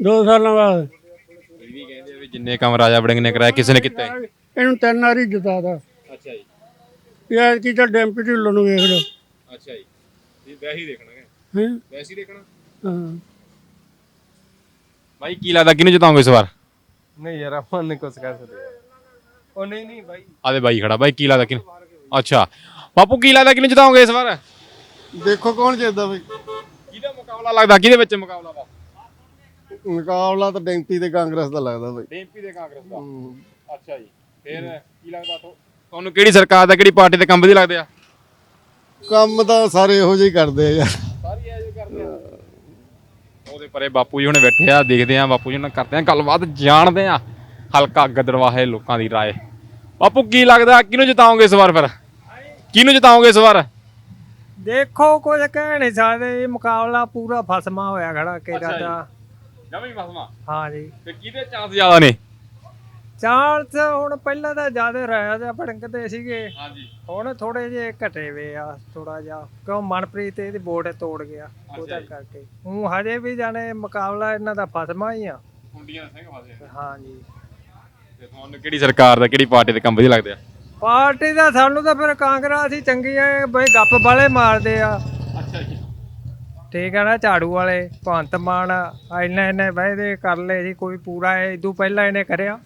2 ਸਾਲਾਂ ਬਾਅਦ। ਇਹ ਵੀ ਕਹਿੰਦੇ ਆ ਵੀ ਜਿੰਨੇ ਕੰਮ ਰਾਜਾ ਵੜਿੰਗ ਨੇ ਕਰਾਇਆ ਕਿਸੇ ਨੇ ਕੀਤਾ ਹੀ। ਇਹਨੂੰ ਤਿੰਨ ਵਾਰੀ ਜਿਤਾਦਾ ਅੱਛਾ ਜੀ। ਐਤ ਕੀ ਤਾਂ ਡੈਂਪੀ ਢਿੱਲੋਂ ਨੂੰ ਵੇਖ ਲਓ। ਅੱਛਾ ਜੀ। ਇਹ ਵੈਸੇ ਹੀ ਦੇਖਣਾ ਹੈ ਹੈਂ? ਵੈਸੇ ਹੀ ਦੇਖਣਾ? ਹਾਂ। ਭਾਈ ਕੀ ਲੱਗਦਾ ਕਿਹਨੂੰ ਜਿਤਾਉਂਗੇ ਇਸ ਵਾਰ? ਨਹੀਂ ਯਾਰ ਆਪਾਂ ਨਹੀਂ ਕੁਝ ਕਰ ਸਕਦੇ। ਉਹ ਨਹੀਂ ਨਹੀਂ ਭਾਈ ਆਦੇ ਬਾਈ ਖੜਾ ਬਾਈ ਕੀ ਲੱਗਦਾ ਕਿਹਨੂੰ? ਅੱਛਾ। ਬਾਪੂ ਕੀ ਲੱਗਦਾ ਕਿਹਨੂੰ ਜਿਤਾਉਂਗੇ ਇਸ ਵਾਰ? ਦੇਖੋ ਕੌਣ ਜਿੱਤਦਾ ਬਈ। ਕਿਹਦਾ ਮੁਕਾਬਲਾ ਲੱਗਦਾ ਕਿਹਦੇ ਵਿੱਚ ਮੁਕਾਬਲਾ ਵਾ? ਮੁਕਾਬਲਾ ਤਾਂ ਡੈਂਪੀ ਤੇ ਕਾਂਗਰਸ ਦਾ ਲੱਗਦਾ ਬਈ। ਡੀਐਮਪੀ ਦੇ ਕਾਂਗਰਸ ਦਾ? ਅੱਛਾ ਜੀ। ਫਿਰ ਕੀ ਲੱਗਦਾ ਤੋ ਤੁਹਾਨੂੰ ਕਿਹੜੀ ਸਰਕਾਰ ਦਾ ਕਿਹੜੀ ਪਾਰਟੀ ਦੇ ਕੰਮ ਵਧੀਆ ਲੱਗਦੇ ਆ? ਕੰਮ ਤਾਂ ਸਾਰੇ ਇਹੋ ਜਿਹੇ ਹੀ ਕਰਦੇ ਆ ਯਾਰ। ਉਹਦੇ ਪਰੇ ਬਾਪੂ ਜੀ ਹੁਣੇ ਬੈਠੇ ਆ ਦੇਖਦੇ ਆ ਬਾਪੂ ਜੀ ਨਾਲ ਕਰਦੇ ਆ ਗੱਲਬਾਤ ਜਾਣਦੇ ਆ ਹਲਕਾ ਗਦਰਵਾਹੇ ਲੋਕਾਂ ਦੀ ਰਾਏ। ਬਾਪੂ ਕੀ ਲੱਗਦਾ ਕਿਹਨੂੰ ਜਿਤਾਓਗੇ ਇਸ ਵਾਰ ਫਿਰ? ਕਿਹਨੂੰ ਜਿਤਾਓਗੇ ਇਸ ਵਾਰ? ਦੇਖੋ ਕੁਝ ਕਹਿ ਨਹੀਂ ਸਕਦੇ ਇਹ ਮੁਕਾਬਲਾ ਪੂਰਾ ਫਸਮਾ ਹੋਇਆ ਖੜਾ ਜੀ। ਦਾ ਜਮੀ ਮਸਮਾ ਹਾਂ ਜੀ। ਤੇ ਕਿਹਦੇ ਚਾਂਸ ਜ਼ਿਆਦਾ ਨੇ? ਚਾਂਸ ਹੁਣ ਪਹਿਲਾਂ ਤਾਂ ਜ਼ਿਆਦਾ ਰਹਿਆ ਜਾਂ ਭੜਕਦੇ ਸੀਗੇ। ਹਾਂਜੀ। ਹੁਣ ਥੋੜੇ ਜਿਹੇ ਘਟੇ ਵੇ ਆ ਥੋੜਾ ਜਿਹਾ। ਕਿਉਂ ਮਨਪ੍ਰੀਤ ਇਹਦੀ ਵੋਟ ਤੋੜ ਗਿਆ ਉਹਦਾ ਜੀ। ਕਰਕੇ। ਹੂੰ ਹਜੇ ਵੀ ਜਾਣੇ ਮੁਕਾਬਲਾ ਇਹਨਾਂ ਦਾ ਫਸਮਾ ਹੀ ਆ। ਕੁੰਡੀਆਂ ਸਿੰਘ ਫਸੇ ਹਾਂ ਜੀ ਤੇ ਤੁਹਾਨੂੰ ਕਿਹੜੀ ਸਰਕਾਰ ਦਾ ਕਿਹੜੀ ਪਾਰਟੀ ਦੇ ਕੰਮ ਵਧੀਆ ਲੱਗਦੇ ਆ? ਪਾਰਟੀ ਦਾ ਸਾਨੂੰ ਤਾਂ ਫਿਰ ਕਾਂਗਰਸ ਹੀ ਚੰਗੀ ਆ ਬਈ ਗੱਪ ਵਾਲੇ ਮਾਰਦੇ ਆ। ਅੱਛਾ ਜੀ। ਠੀਕ ਹੈ ਨਾ ਝਾੜੂ ਵਾਲੇ ਭਗਵੰਤ ਮਾਨ ਇੰਨੇ ਇੰਨੇ ਵਾਅਦੇ ਕਰ ਲਏ ਜੀ ਕੋਈ ਪੂਰਾ ਇਹ ਇਦੋਂ ਪਹਿਲਾਂ ਇਹਨੇ ਕਰਿਆ।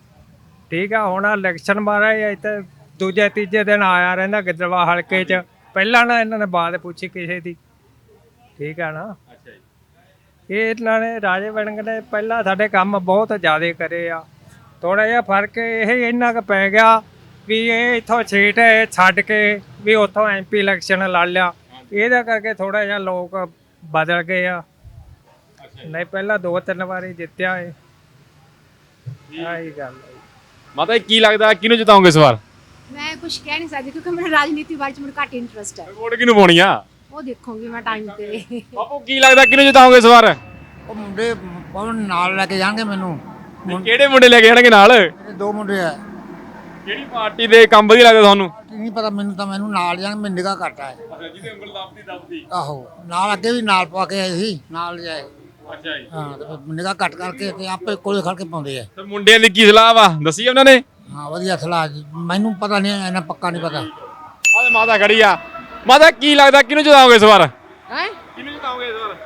ਠੀਕ ਆ ਹੁਣ ਇਲੈਕਸ਼ਨ ਮਾਰਾ ਹੀ ਇੱਥੇ ਦੂਜੇ ਤੀਜੇ ਦਿਨ ਆਇਆ ਰਹਿੰਦਾ ਗਿੱਦੜਵਾ ਹਲਕੇ 'ਚ। ਪਹਿਲਾਂ ਨਾ ਇਹਨਾਂ ਨੇ ਬਾਤ ਪੁੱਛੀ ਕਿਸੇ ਦੀ। ਠੀਕ ਆ ਨਾ? ਅੱਛਾ ਜੀ। ਇਹ ਇਹਨਾਂ ਨੇ ਰਾਜੇ ਵੜਿੰਗ ਨੇ ਪਹਿਲਾਂ ਸਾਡੇ ਕੰਮ ਬਹੁਤ ਜ਼ਿਆਦਾ ਕਰੇ ਆ। ਥੋੜਾ ਜਿਹਾ ਫ਼ਰਕ ਇਹ ਇੰਨਾ ਕੁ ਪੈ ਗਿਆ ਵੀ ਇਹ ਇੱਥੋਂ ਸੀਟ ਛੱਡ ਕੇ ਵੀ ਉੱਥੋਂ ਐਮਪੀ ਇਲੈਕਸ਼ਨ ਲੜ ਲਿਆ। ਇਹਦਾ ਕਰਕੇ ਥੋੜਾ ਜਿਹਾ ਲੋਕ ਬਦਲ ਗਏ ਆ। ਨਹੀਂ ਪਹਿਲਾਂ ਦੋ ਤਿੰਨ ਵਾਰੀ ਜਿੱਤਿਆ ਏ ਆਹੀ ਗੱਲ ਹੈ ਮਾਤਾ ਜੀ ਕੀ ਲੱਗਦਾ ਕਿਹਨੂੰ ਜਿਤਾਓਗੇ ਇਸ ਵਾਰ? ਮੈਂ ਕੁਝ ਕਹਿ ਨਹੀਂ ਸਕਦੀ ਕਿਉਂਕਿ ਮੇਰਾ ਰਾਜਨੀਤੀ ਬਾਰੇ ਚ ਮੈਨੂੰ ਘੱਟ ਇੰਟਰਸਟ ਹੈ। ਵੋਟ ਕਿਹਨੂੰ ਪਾਉਣੀ ਆ? ਉਹ ਦੇਖੂੰਗੀ ਮੈਂ ਟਾਈਮ ਤੇ। ਬਾਪੂ ਕੀ ਲੱਗਦਾ ਕਿਹਨੂੰ ਜਿਤਾਓਗੇ ਇਸ ਵਾਰ? ਉਹ ਮੁੰਡੇ ਪਵਨ ਨਾਲ ਲੈ ਕੇ ਜਾਣਗੇ ਮੈਨੂੰ। ਤੇ ਕਿਹੜੇ ਮੁੰਡੇ ਲੈ ਕੇ ਜਾਣਗੇ ਨਾਲ? ਮੇਰੇ ਦੋ ਮੁੰਡੇ ਆ। ਕਿਹੜੀ ਪਾਰਟੀ ਦੇ ਕੰਮ ਵਧੀਆ ਲੱਗਦੇ ਤੁਹਾਨੂੰ? ਨਹੀਂ ਪਤਾ ਮੈਨੂੰ ਤਾਂ ਮੈਨੂੰ ਨਾਲ ਜਾਣ ਮੈਂ ਨਿਗਾਹ ਘੱਟ ਆ। ਜਿਹਦੇ ਉਂਗਲ ਦੱਬਦੀ ਦੱਬਦੀ। ਆਹੋ ਨਾਲ ਅੱਗੇ ਵੀ ਨਾਲ ਪਾ ਕੇ ਆਏ ਸੀ ਨਾਲ ਜਾਏ। ਅੱਛਾ ਜੀ। ਹਾਂ ਤੇ ਫਿਰ ਨਿਗਾਹ ਘੱਟ ਕਰਕੇ ਤੇ ਆਪੇ ਕੋਲੇ ਖੜ ਕੇ ਪਾਉਂਦੇ ਆ। ਤੇ ਮੁੰਡਿਆਂ ਦੀ ਕੀ ਸਲਾਹ ਵਾ? ਦੱਸੀ ਉਹਨਾਂ ਨੇ? ਹਾਂ ਵਧੀਆ ਸਲਾਹ ਜੀ। ਮੈਨੂੰ ਪਤਾ ਨਹੀਂ ਇਹਨਾਂ ਪੱਕਾ ਨਹੀਂ ਪਤਾ। ਆਹ ਮਾਤਾ ਖੜੀ ਆ। ਮਾਤਾ ਕੀ ਲੱਗਦਾ? ਕਿਹਨੂੰ ਜਿਤਾਓਗੇ ਇਸ ਵਾਰ? ਹੈ? ਕਿਹਨੂੰ ਜਿਤਾਓਗੇ ਇਸ ਵਾਰ?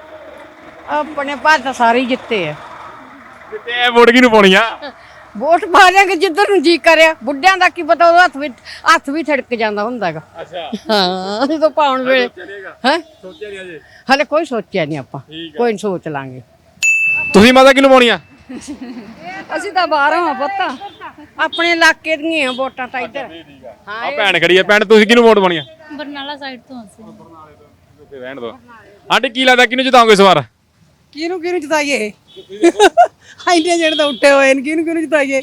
ਆਪਣੇ ਭਾਰਤ ਸਾਰੇ ਹੀ ਜਿੱਤੇ ਆ। ਤੇ ਇਹ ਵੋਟ ਕਿਹਨੂੰ ਪਾਉਣੀ ਆ? ਵੋਟ ਪਾ ਦਿਆਂਗੇ ਜਿੱਧਰ ਨੂੰ ਜੀ ਕਰਿਆ। ਬੁੱਢਿਆਂ ਦਾ ਕੀ ਪਤਾ ਉਹਦਾ ਹੱਥ ਵੀ ਹੱਥ ਵੀ ਥੜਕ ਜਾਂਦਾ ਹੁੰਦਾਗਾ ਅੱਛਾ। ਹਾਂ ਜਦੋਂ ਪਾਉਣ ਵੇਲੇ ਹੈ? ਸੋਚਿਆ ਨਹੀਂ ਅਜੇ ਹਲੇ ਕੋਈ ਸੋਚਿਆ ਨਹੀਂ ਆਪਾਂ। ਕੋਈ ਨੀ ਸੋਚ ਲਾਂਗੇ। ਤੁਸੀਂ ਮਾਤਾ ਕਿਹਨੂੰ ਪਾਉਣੀ ਆ ਅਸੀਂ ਤਾਂ ਬਾਹਰੋਂ ਆ ਪੁੱਤ। ਆਪਣੇ ਇਲਾਕੇ ਦੀਆਂ ਵੋਟਾਂ ਤਾਂ ਇੱਧਰ। ਆ। ਭੈਣ ਖੜੀ ਆ। ਭੈਣ ਤੁਸੀਂ ਕਿਹਨੂੰ ਵੋਟ ਪਾਉਣੀ ਆ ਬਰਨਾਲਾ ਸਾਈਡ ਤੋਂ ਅਸੀਂ। ਤੇ। ਰਹਿਣ ਦੋ ਆਂਟੀ ਕੀ ਲੱਗਦਾ? ਕਿਹਨੂੰ ਜਿਤਾਓਗੇ ਇਸ ਵਾਰ? ਕਿਹਨੂੰ ਕਿਹਨੂੰ ਜਿਤਾਈਏ? ਇੰਨੇ ਜਿਹੜੇ ਤਾਂ ਉੱਠੇ ਹੋਏ ਨੇ ਕਿਹਨੂੰ ਕਿਹਨੂੰ ਜਿਤਾਈਏ?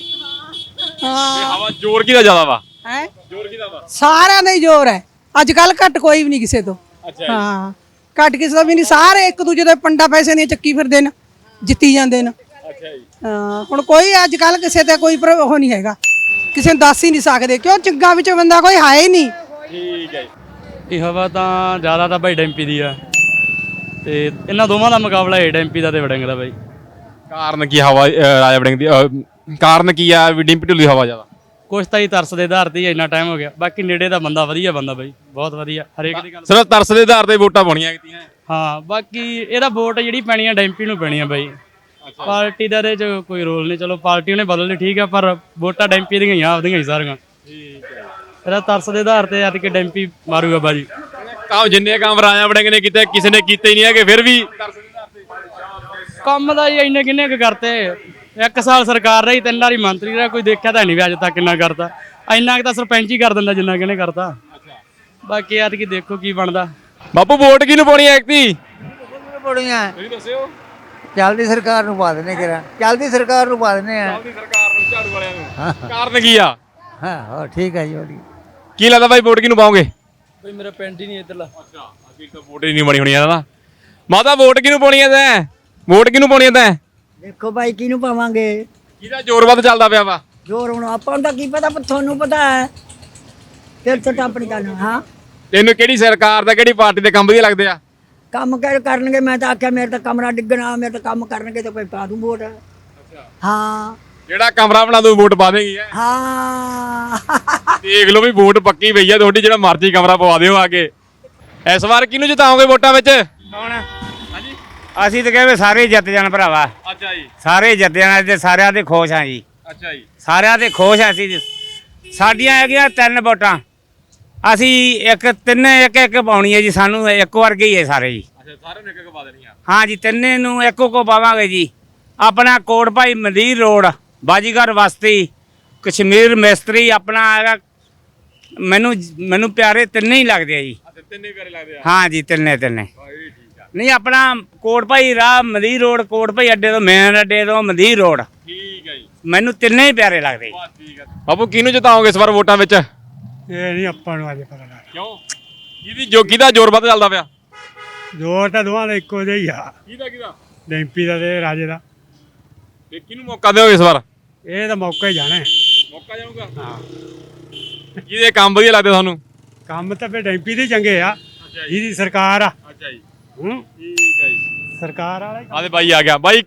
ਹਾਂ। ਹਵਾ ਜ਼ੋਰ ਕਿਹਦਾ ਜ਼ਿਆਦਾ ਵਾ? ਹੈ? ਜ਼ੋਰ ਕਿਹਦਾ ਵਾ? ਸਾਰਿਆਂ ਦਾ ਹੀ ਜ਼ੋਰ ਹੈ। ਅੱਜ ਕੱਲ ਘੱਟ ਕੋਈ ਵੀ ਨਹੀਂ ਕਿਸੇ ਤੋਂ। ਅੱਛਾ ਹਾਂ। ਘੱਟ ਕਿਸੇ ਦਾ ਵੀ ਨਹੀਂ। ਸਾਰੇ ਇੱਕ ਦੂਜੇ ਦੇ ਪੰਡਾ ਪੈਸੇ ਦੀਆਂ ਚੱਕੀ ਫਿਰਦੇ ਨੇ ਜਿੱਤੀ ਜਾਂਦੇ ਨੇ। ਅੱਛਾ ਜੀ। ਹਾਂ ਹੁਣ ਕੋਈ ਅੱਜ ਕੱਲ ਕਿਸੇ ਤੇ ਕੋਈ ਉਹ ਨਹੀਂ ਹੈਗਾ। ਕਿਸੇ ਨੂੰ ਦੱਸ ਹੀ ਨਹੀਂ ਸਕਦੇ ਕਿਉਂ ਚੰਗਾ ਵਿੱਚ ਬੰਦਾ ਕੋਈ ਹੈ ਹੀ ਨਹੀਂ। ਠੀਕ ਹੈ ਇਹ ਹਵਾ ਤਾਂ ਜ਼ਿਆਦਾ ਤਾਂ ਭਾਈ ਡੈਂਪੀ ਦੀ ਆ। ਤੇ ਇਹਨਾਂ ਦੋਵਾਂ ਦਾ ਮੁਕਾਬਲਾ ਹੈ ਡੈਂਪੀ ਦਾ ਤੇ ਵੜਿੰਗ ਦਾ ਬਾਈ। ਕਾਰਨ ਕੀ ਹਵਾ ਅਹ, ਰਾਜਾ ਵੜਿੰਗ ਦੀ ਅਹ, ਕਾਰਨ ਕੀ ਆ ਵੀ ਡਿੰਪੀ ਢਿੱਲੀ ਹਵਾ ਜ਼ਿਆਦਾ? ਕੁਛ ਤਾਂ ਹੀ ਤਰਸ ਦੇ ਆਧਾਰ ਤੇ ਹੀ ਇੰਨਾ ਟਾਈਮ ਹੋ ਗਿਆ। ਬਾਕੀ ਨੇੜੇ ਦਾ ਬੰਦਾ ਵਧੀਆ ਬੰਦਾ ਬਾਈ ਬਹੁਤ ਵਧੀਆ। ਹਰੇਕ ਦੀ ਗੱਲ ਸਿਰਫ ਤਰਸ ਦੇ ਆਧਾਰ ਤੇ ਵੋਟਾਂ ਪਾਉਣੀਆਂ ਕੀਤੀਆਂ। ਹਾਂ ਬਾਕੀ ਇਹਦਾ ਵੋਟ ਜਿਹੜੀ ਪੈਣੀ ਆ ਡੈਂਪੀ ਨੂੰ ਪੈਣੀ ਆ ਬਾਈ। ਪਾਰਟੀ ਦਾ ਇਹਦੇ ਚ ਕੋਈ ਰੋਲ ਨਹੀਂ ਚਲੋ ਪਾਰਟੀ ਉਹਨੇ ਬਦਲ ਲਈ ਠੀਕ ਆ ਪਰ ਵੋਟਾਂ ਡੈਂਪੀ ਦੀਆਂ ਹੀ ਆ ਆਪਦੀਆਂ ਹੀ ਸਾਰੀਆਂ। ਠੀਕ ਹੈ ਇਹਦਾ ਤਰਸ ਦੇ ਆਧਾਰ ਤੇ ਅੱਜ ਕਿ ਡੈਂਪੀ ਮਾਰੂਗਾ ਬਾਜੀ। ਕੰਮ ਜਿੰਨੇ ਕੰਮ ਰਾਜਾ ਵੜਿੰਗ ਨੇ ਕੀਤੇ ਕਿਸੇ ਨੇ ਕੀਤੇ ਹੀ ਨਹੀਂ ਹੈਗੇ ਫਿਰ ਵੀ ਕੰਮ ਦਾ ਜੀ ਇੰਨੇ ਕਿੰਨੇ ਕੁ ਕਰਤੇ। ਇੱਕ ਸਾਲ ਸਰਕਾਰ ਰਹੀ ਤਿੰਨ ਵਾਰੀ ਮੰਤਰੀ ਰਿਹਾ ਕੋਈ ਦੇਖਿਆ ਤਾਂ ਨਹੀਂ ਵੀ ਅੱਜ ਤੱਕ ਕਿੰਨਾ ਕਰਤਾ। ਇੰਨਾ ਕੁ ਤਾਂ ਸਰਪੰਚ ਹੀ ਕਰ ਦਿੰਦਾ ਜਿੰਨਾ ਕਿਹਨੇ ਕਰਤਾ। ਬਾਕੀ ਯਾਰ ਕੀ ਦੇਖੋ ਕੀ ਬਣਦਾ। ਬਾਪੂ ਵੋਟ ਕਿਹਨੂੰ ਪਾਉਣੀ ਹੈ ਐਕਤੀ ਬੜੀਆਂ ਤੁਸੀਂ ਦੱਸਿਓ। ਚੱਲਦੀ ਸਰਕਾਰ ਨੂੰ ਪਾ ਦੇਣੇ ਕਿਰਾ ਚੱਲਦੀ ਸਰਕਾਰ ਨੂੰ ਪਾ ਦੇਣੇ ਆ। ਆਪਣੀ ਸਰਕਾਰ ਨੂੰ ਝਾੜੂ ਵਾਲਿਆਂ ਨੂੰ। ਕਾਰਨ ਕੀ ਆ? ਹਾਂ ਹਾਂ ਠੀਕ ਹੈ ਜੀ ਕੀ ਲੱਗਦਾ ਬਾਈ ਵੋਟ ਕਿਹਨੂੰ ਪਾਓਗੇ? ਬਈ ਮੇਰਾ ਪਿੰਡ ਹੀ ਨਹੀਂ ਇਧਰਲਾ। ਅੱਛਾ ਅਸੀਂ ਤਾਂ ਵੋਟ ਹੀ ਨਹੀਂ ਬਣੀ ਹੋਣੀ ਇਹਦਾ ਮਾਤਾ ਵੋਟ ਕਿਹਨੂੰ ਪਾਉਣੀ ਹੈ ਤੈਂ? ਵੋਟ ਕਿਹਨੂੰ ਪਾਉਣੀ ਹੈ ਤੈਂ? ਦੇਖੋ ਭਾਈ ਕਿਹਨੂੰ ਪਾਵਾਂਗੇ? ਕਿਹਦਾ ਜ਼ੋਰ ਵੱਧ ਚੱਲਦਾ ਪਿਆ ਵਾ? ਜੋਰ ਹੁਣ ਆਪਾਂ ਨੂੰ ਤਾਂ ਕੀ ਪਤਾ ਪਰ ਤੁਹਾਨੂੰ ਪਤਾ ਹੈ। ਫਿਰ ਤੋਂ ਤਾਂ ਆਪਣੀ ਗੱਲ ਹਾਂ। ਤੈਨੂੰ ਕਿਹੜੀ ਸਰਕਾਰ ਦਾ ਕਿਹੜੀ ਪਾਰਟੀ ਦੇ ਕੰਮ ਵਧੀਆ ਲੱਗਦੇ ਆ? ਕੰਮ ਕਰ ਕਰਨਗੇ ਮੈਂ ਤਾਂ ਆਖਿਆ ਮੇਰੇ ਤਾਂ ਕਮਰਾ ਡਿੱਗਣਾ ਮੇਰੇ ਤਾਂ ਕੰਮ ਕਰਨਗੇ ਤਾਂ ਕੋਈ ਪਾ ਦੂੰ ਵੋਟ। ਹਾਂ। ਜਿਹੜਾ ਕਮਰਾ ਬਣਾ ਦੂ ਵੋਟ ਪਾ ਦੇਗੀ ਐ ਹਾਂ। ਦੇਖ ਲਓ ਵੀ ਵੋਟ ਪੱਕੀ ਪਈ ਆ ਤੁਹਾਡੀ ਜਿਹੜਾ ਮਰਜ਼ੀ ਕਮਰਾ ਪਵਾ ਦਿਓ ਆ ਕੇ। ਇਸ ਵਾਰ ਕਿਹਨੂੰ ਜਿਤਾਓਗੇ ਵੋਟਾਂ ਵਿੱਚ? ਕੌਣ? ਹਾਂਜੀ? ਅਸੀਂ ਤਾਂ ਕਹਿੰਦੇ ਸਾਰੇ ਹੀ ਜਿੱਤ ਜਾਣ ਭਰਾਵਾ। ਅੱਛਾ ਜੀ। ਸਾਰੇ ਜਿੱਤ ਜਾਣ ਤੇ ਸਾਰਿਆਂ ਦੇ ਖੁਸ਼ ਆ ਜੀ। ਅੱਛਾ ਜੀ। ਸਾਰਿਆਂ ਦੇ ਖੁਸ਼ ਆ ਅਸੀਂ। ਸਾਡੀਆਂ ਹੈਗੀਆਂ ਤਿੰਨ ਵੋਟਾਂ। ਅਸੀਂ ਇੱਕ ਤਿੰਨੇ ਇੱਕ ਇੱਕ ਪਾਉਣੀ ਹੈ ਜੀ ਸਾਨੂੰ ਇੱਕ ਵਰਗੇ ਹੀ ਹੈ ਸਾਰੇ ਜੀ। ਅੱਛਾ ਸਾਰਿਆਂ ਨੇ ਇੱਕ ਇੱਕ ਪਾ ਦੇਣੀ ਆ। ਹਾਂ ਜੀ ਤਿੰਨੇ ਨੂੰ ਇੱਕੋ ਕੋ ਪਾਵਾਂਗੇ ਜੀ। ਆਪਣਾ ਕੋਟ ਭਾਈ ਮੰਦੀਰ ਰੋਡ। ਬਾਜੀਗਰ ਬਸਤੀ ਕਸ਼ਮੀਰ ਮਿਸਤਰੀ ਆਪਣਾ ਹੈਗਾ। ਮੈਨੂੰ ਮੈਨੂੰ ਪਿਆਰੇ ਤਿੰਨੇ ਹੀ ਲੱਗਦੇ ਆ ਜੀ। ਅੱਛਾ ਤਿੰਨੇ ਪਿਆਰੇ ਲੱਗਦੇ ਆ? ਹਾਂ ਜੀ ਤਿੰਨੇ ਤਿੰਨੇ। ਭਾਈ ਠੀਕ ਆ। ਨਹੀਂ ਆਪਣਾ ਕੋਟ ਭਾਈ ਰਾਹ ਮਦੀਰ ਰੋਡ ਕੋਟ ਭਾਈ ਅੱਡੇ ਤੋਂ ਮੇਨ ਅੱਡੇ ਤੋਂ ਮਦੀਰ ਰੋਡ। ਠੀਕ ਹੈ ਜੀ। ਮੈਨੂੰ ਤਿੰਨੇ ਹੀ ਪਿਆਰੇ ਲੱਗਦੇ। ਵਾਹ ਠੀਕ ਆ। ਬਾਪੂ ਕਿਹਨੂੰ ਜਿਤਾਓਗੇ ਇਸ ਵਾਰ ਵੋਟਾਂ ਵਿੱਚ? ਇਹ ਨਹੀਂ ਆਪਾਂ ਨੂੰ ਅਜੇ ਪਤਾ ਲੱਗ ਕਿਉਂ? ਕਿਹਦੀ ਜੋ ਕਿਹਦਾ ਜ਼ੋਰ ਵੱਧ ਚੱਲਦਾ ਪਿਆ? ਜੋਰ ਤਾਂ ਦੋਵਾਂ ਦਾ ਇੱਕੋ ਜਿਹਾ ਹੀ ਆ। ਕਿਹਦਾ ਕਿਹਦਾ? ਡੈਂਪੀ ਦਾ ਤੇ ਰਾਜੇ ਦਾ। ਤੇ ਕਿਹਨੂੰ ਮੌਕਾ ਦਿਓਗੇ ਇਸ ਵਾਰ? ਇਹ ਤਾਂ ਮੌਕਾ ਹੀ ਜਾਣਾ ਹੈ। ਮੌਕਾ ਜਾਊਗਾ? ਹਾਂ। ਜਿਹਦੇ ਕੰਮ ਵਧੀਆ ਲੱਗਦੇ ਤੁਹਾਨੂੰ? ਕੰਮ ਤਾਂ ਫੇ ਡੈਂਪੀ ਦੇ ਹੀ ਚੰਗੇ ਆ। ਜਿਹਦੀ ਸਰਕਾਰ ਆ। ਅੱਛਾ ਜੀ। ਹੂੰ। ਠੀਕ ਹੈ ਜੀ। ਸਰਕਾਰ ਵਾਲਾ ਆਦੇ ਬਾਈ ਆ ਗਿਆ। ਬਾਈ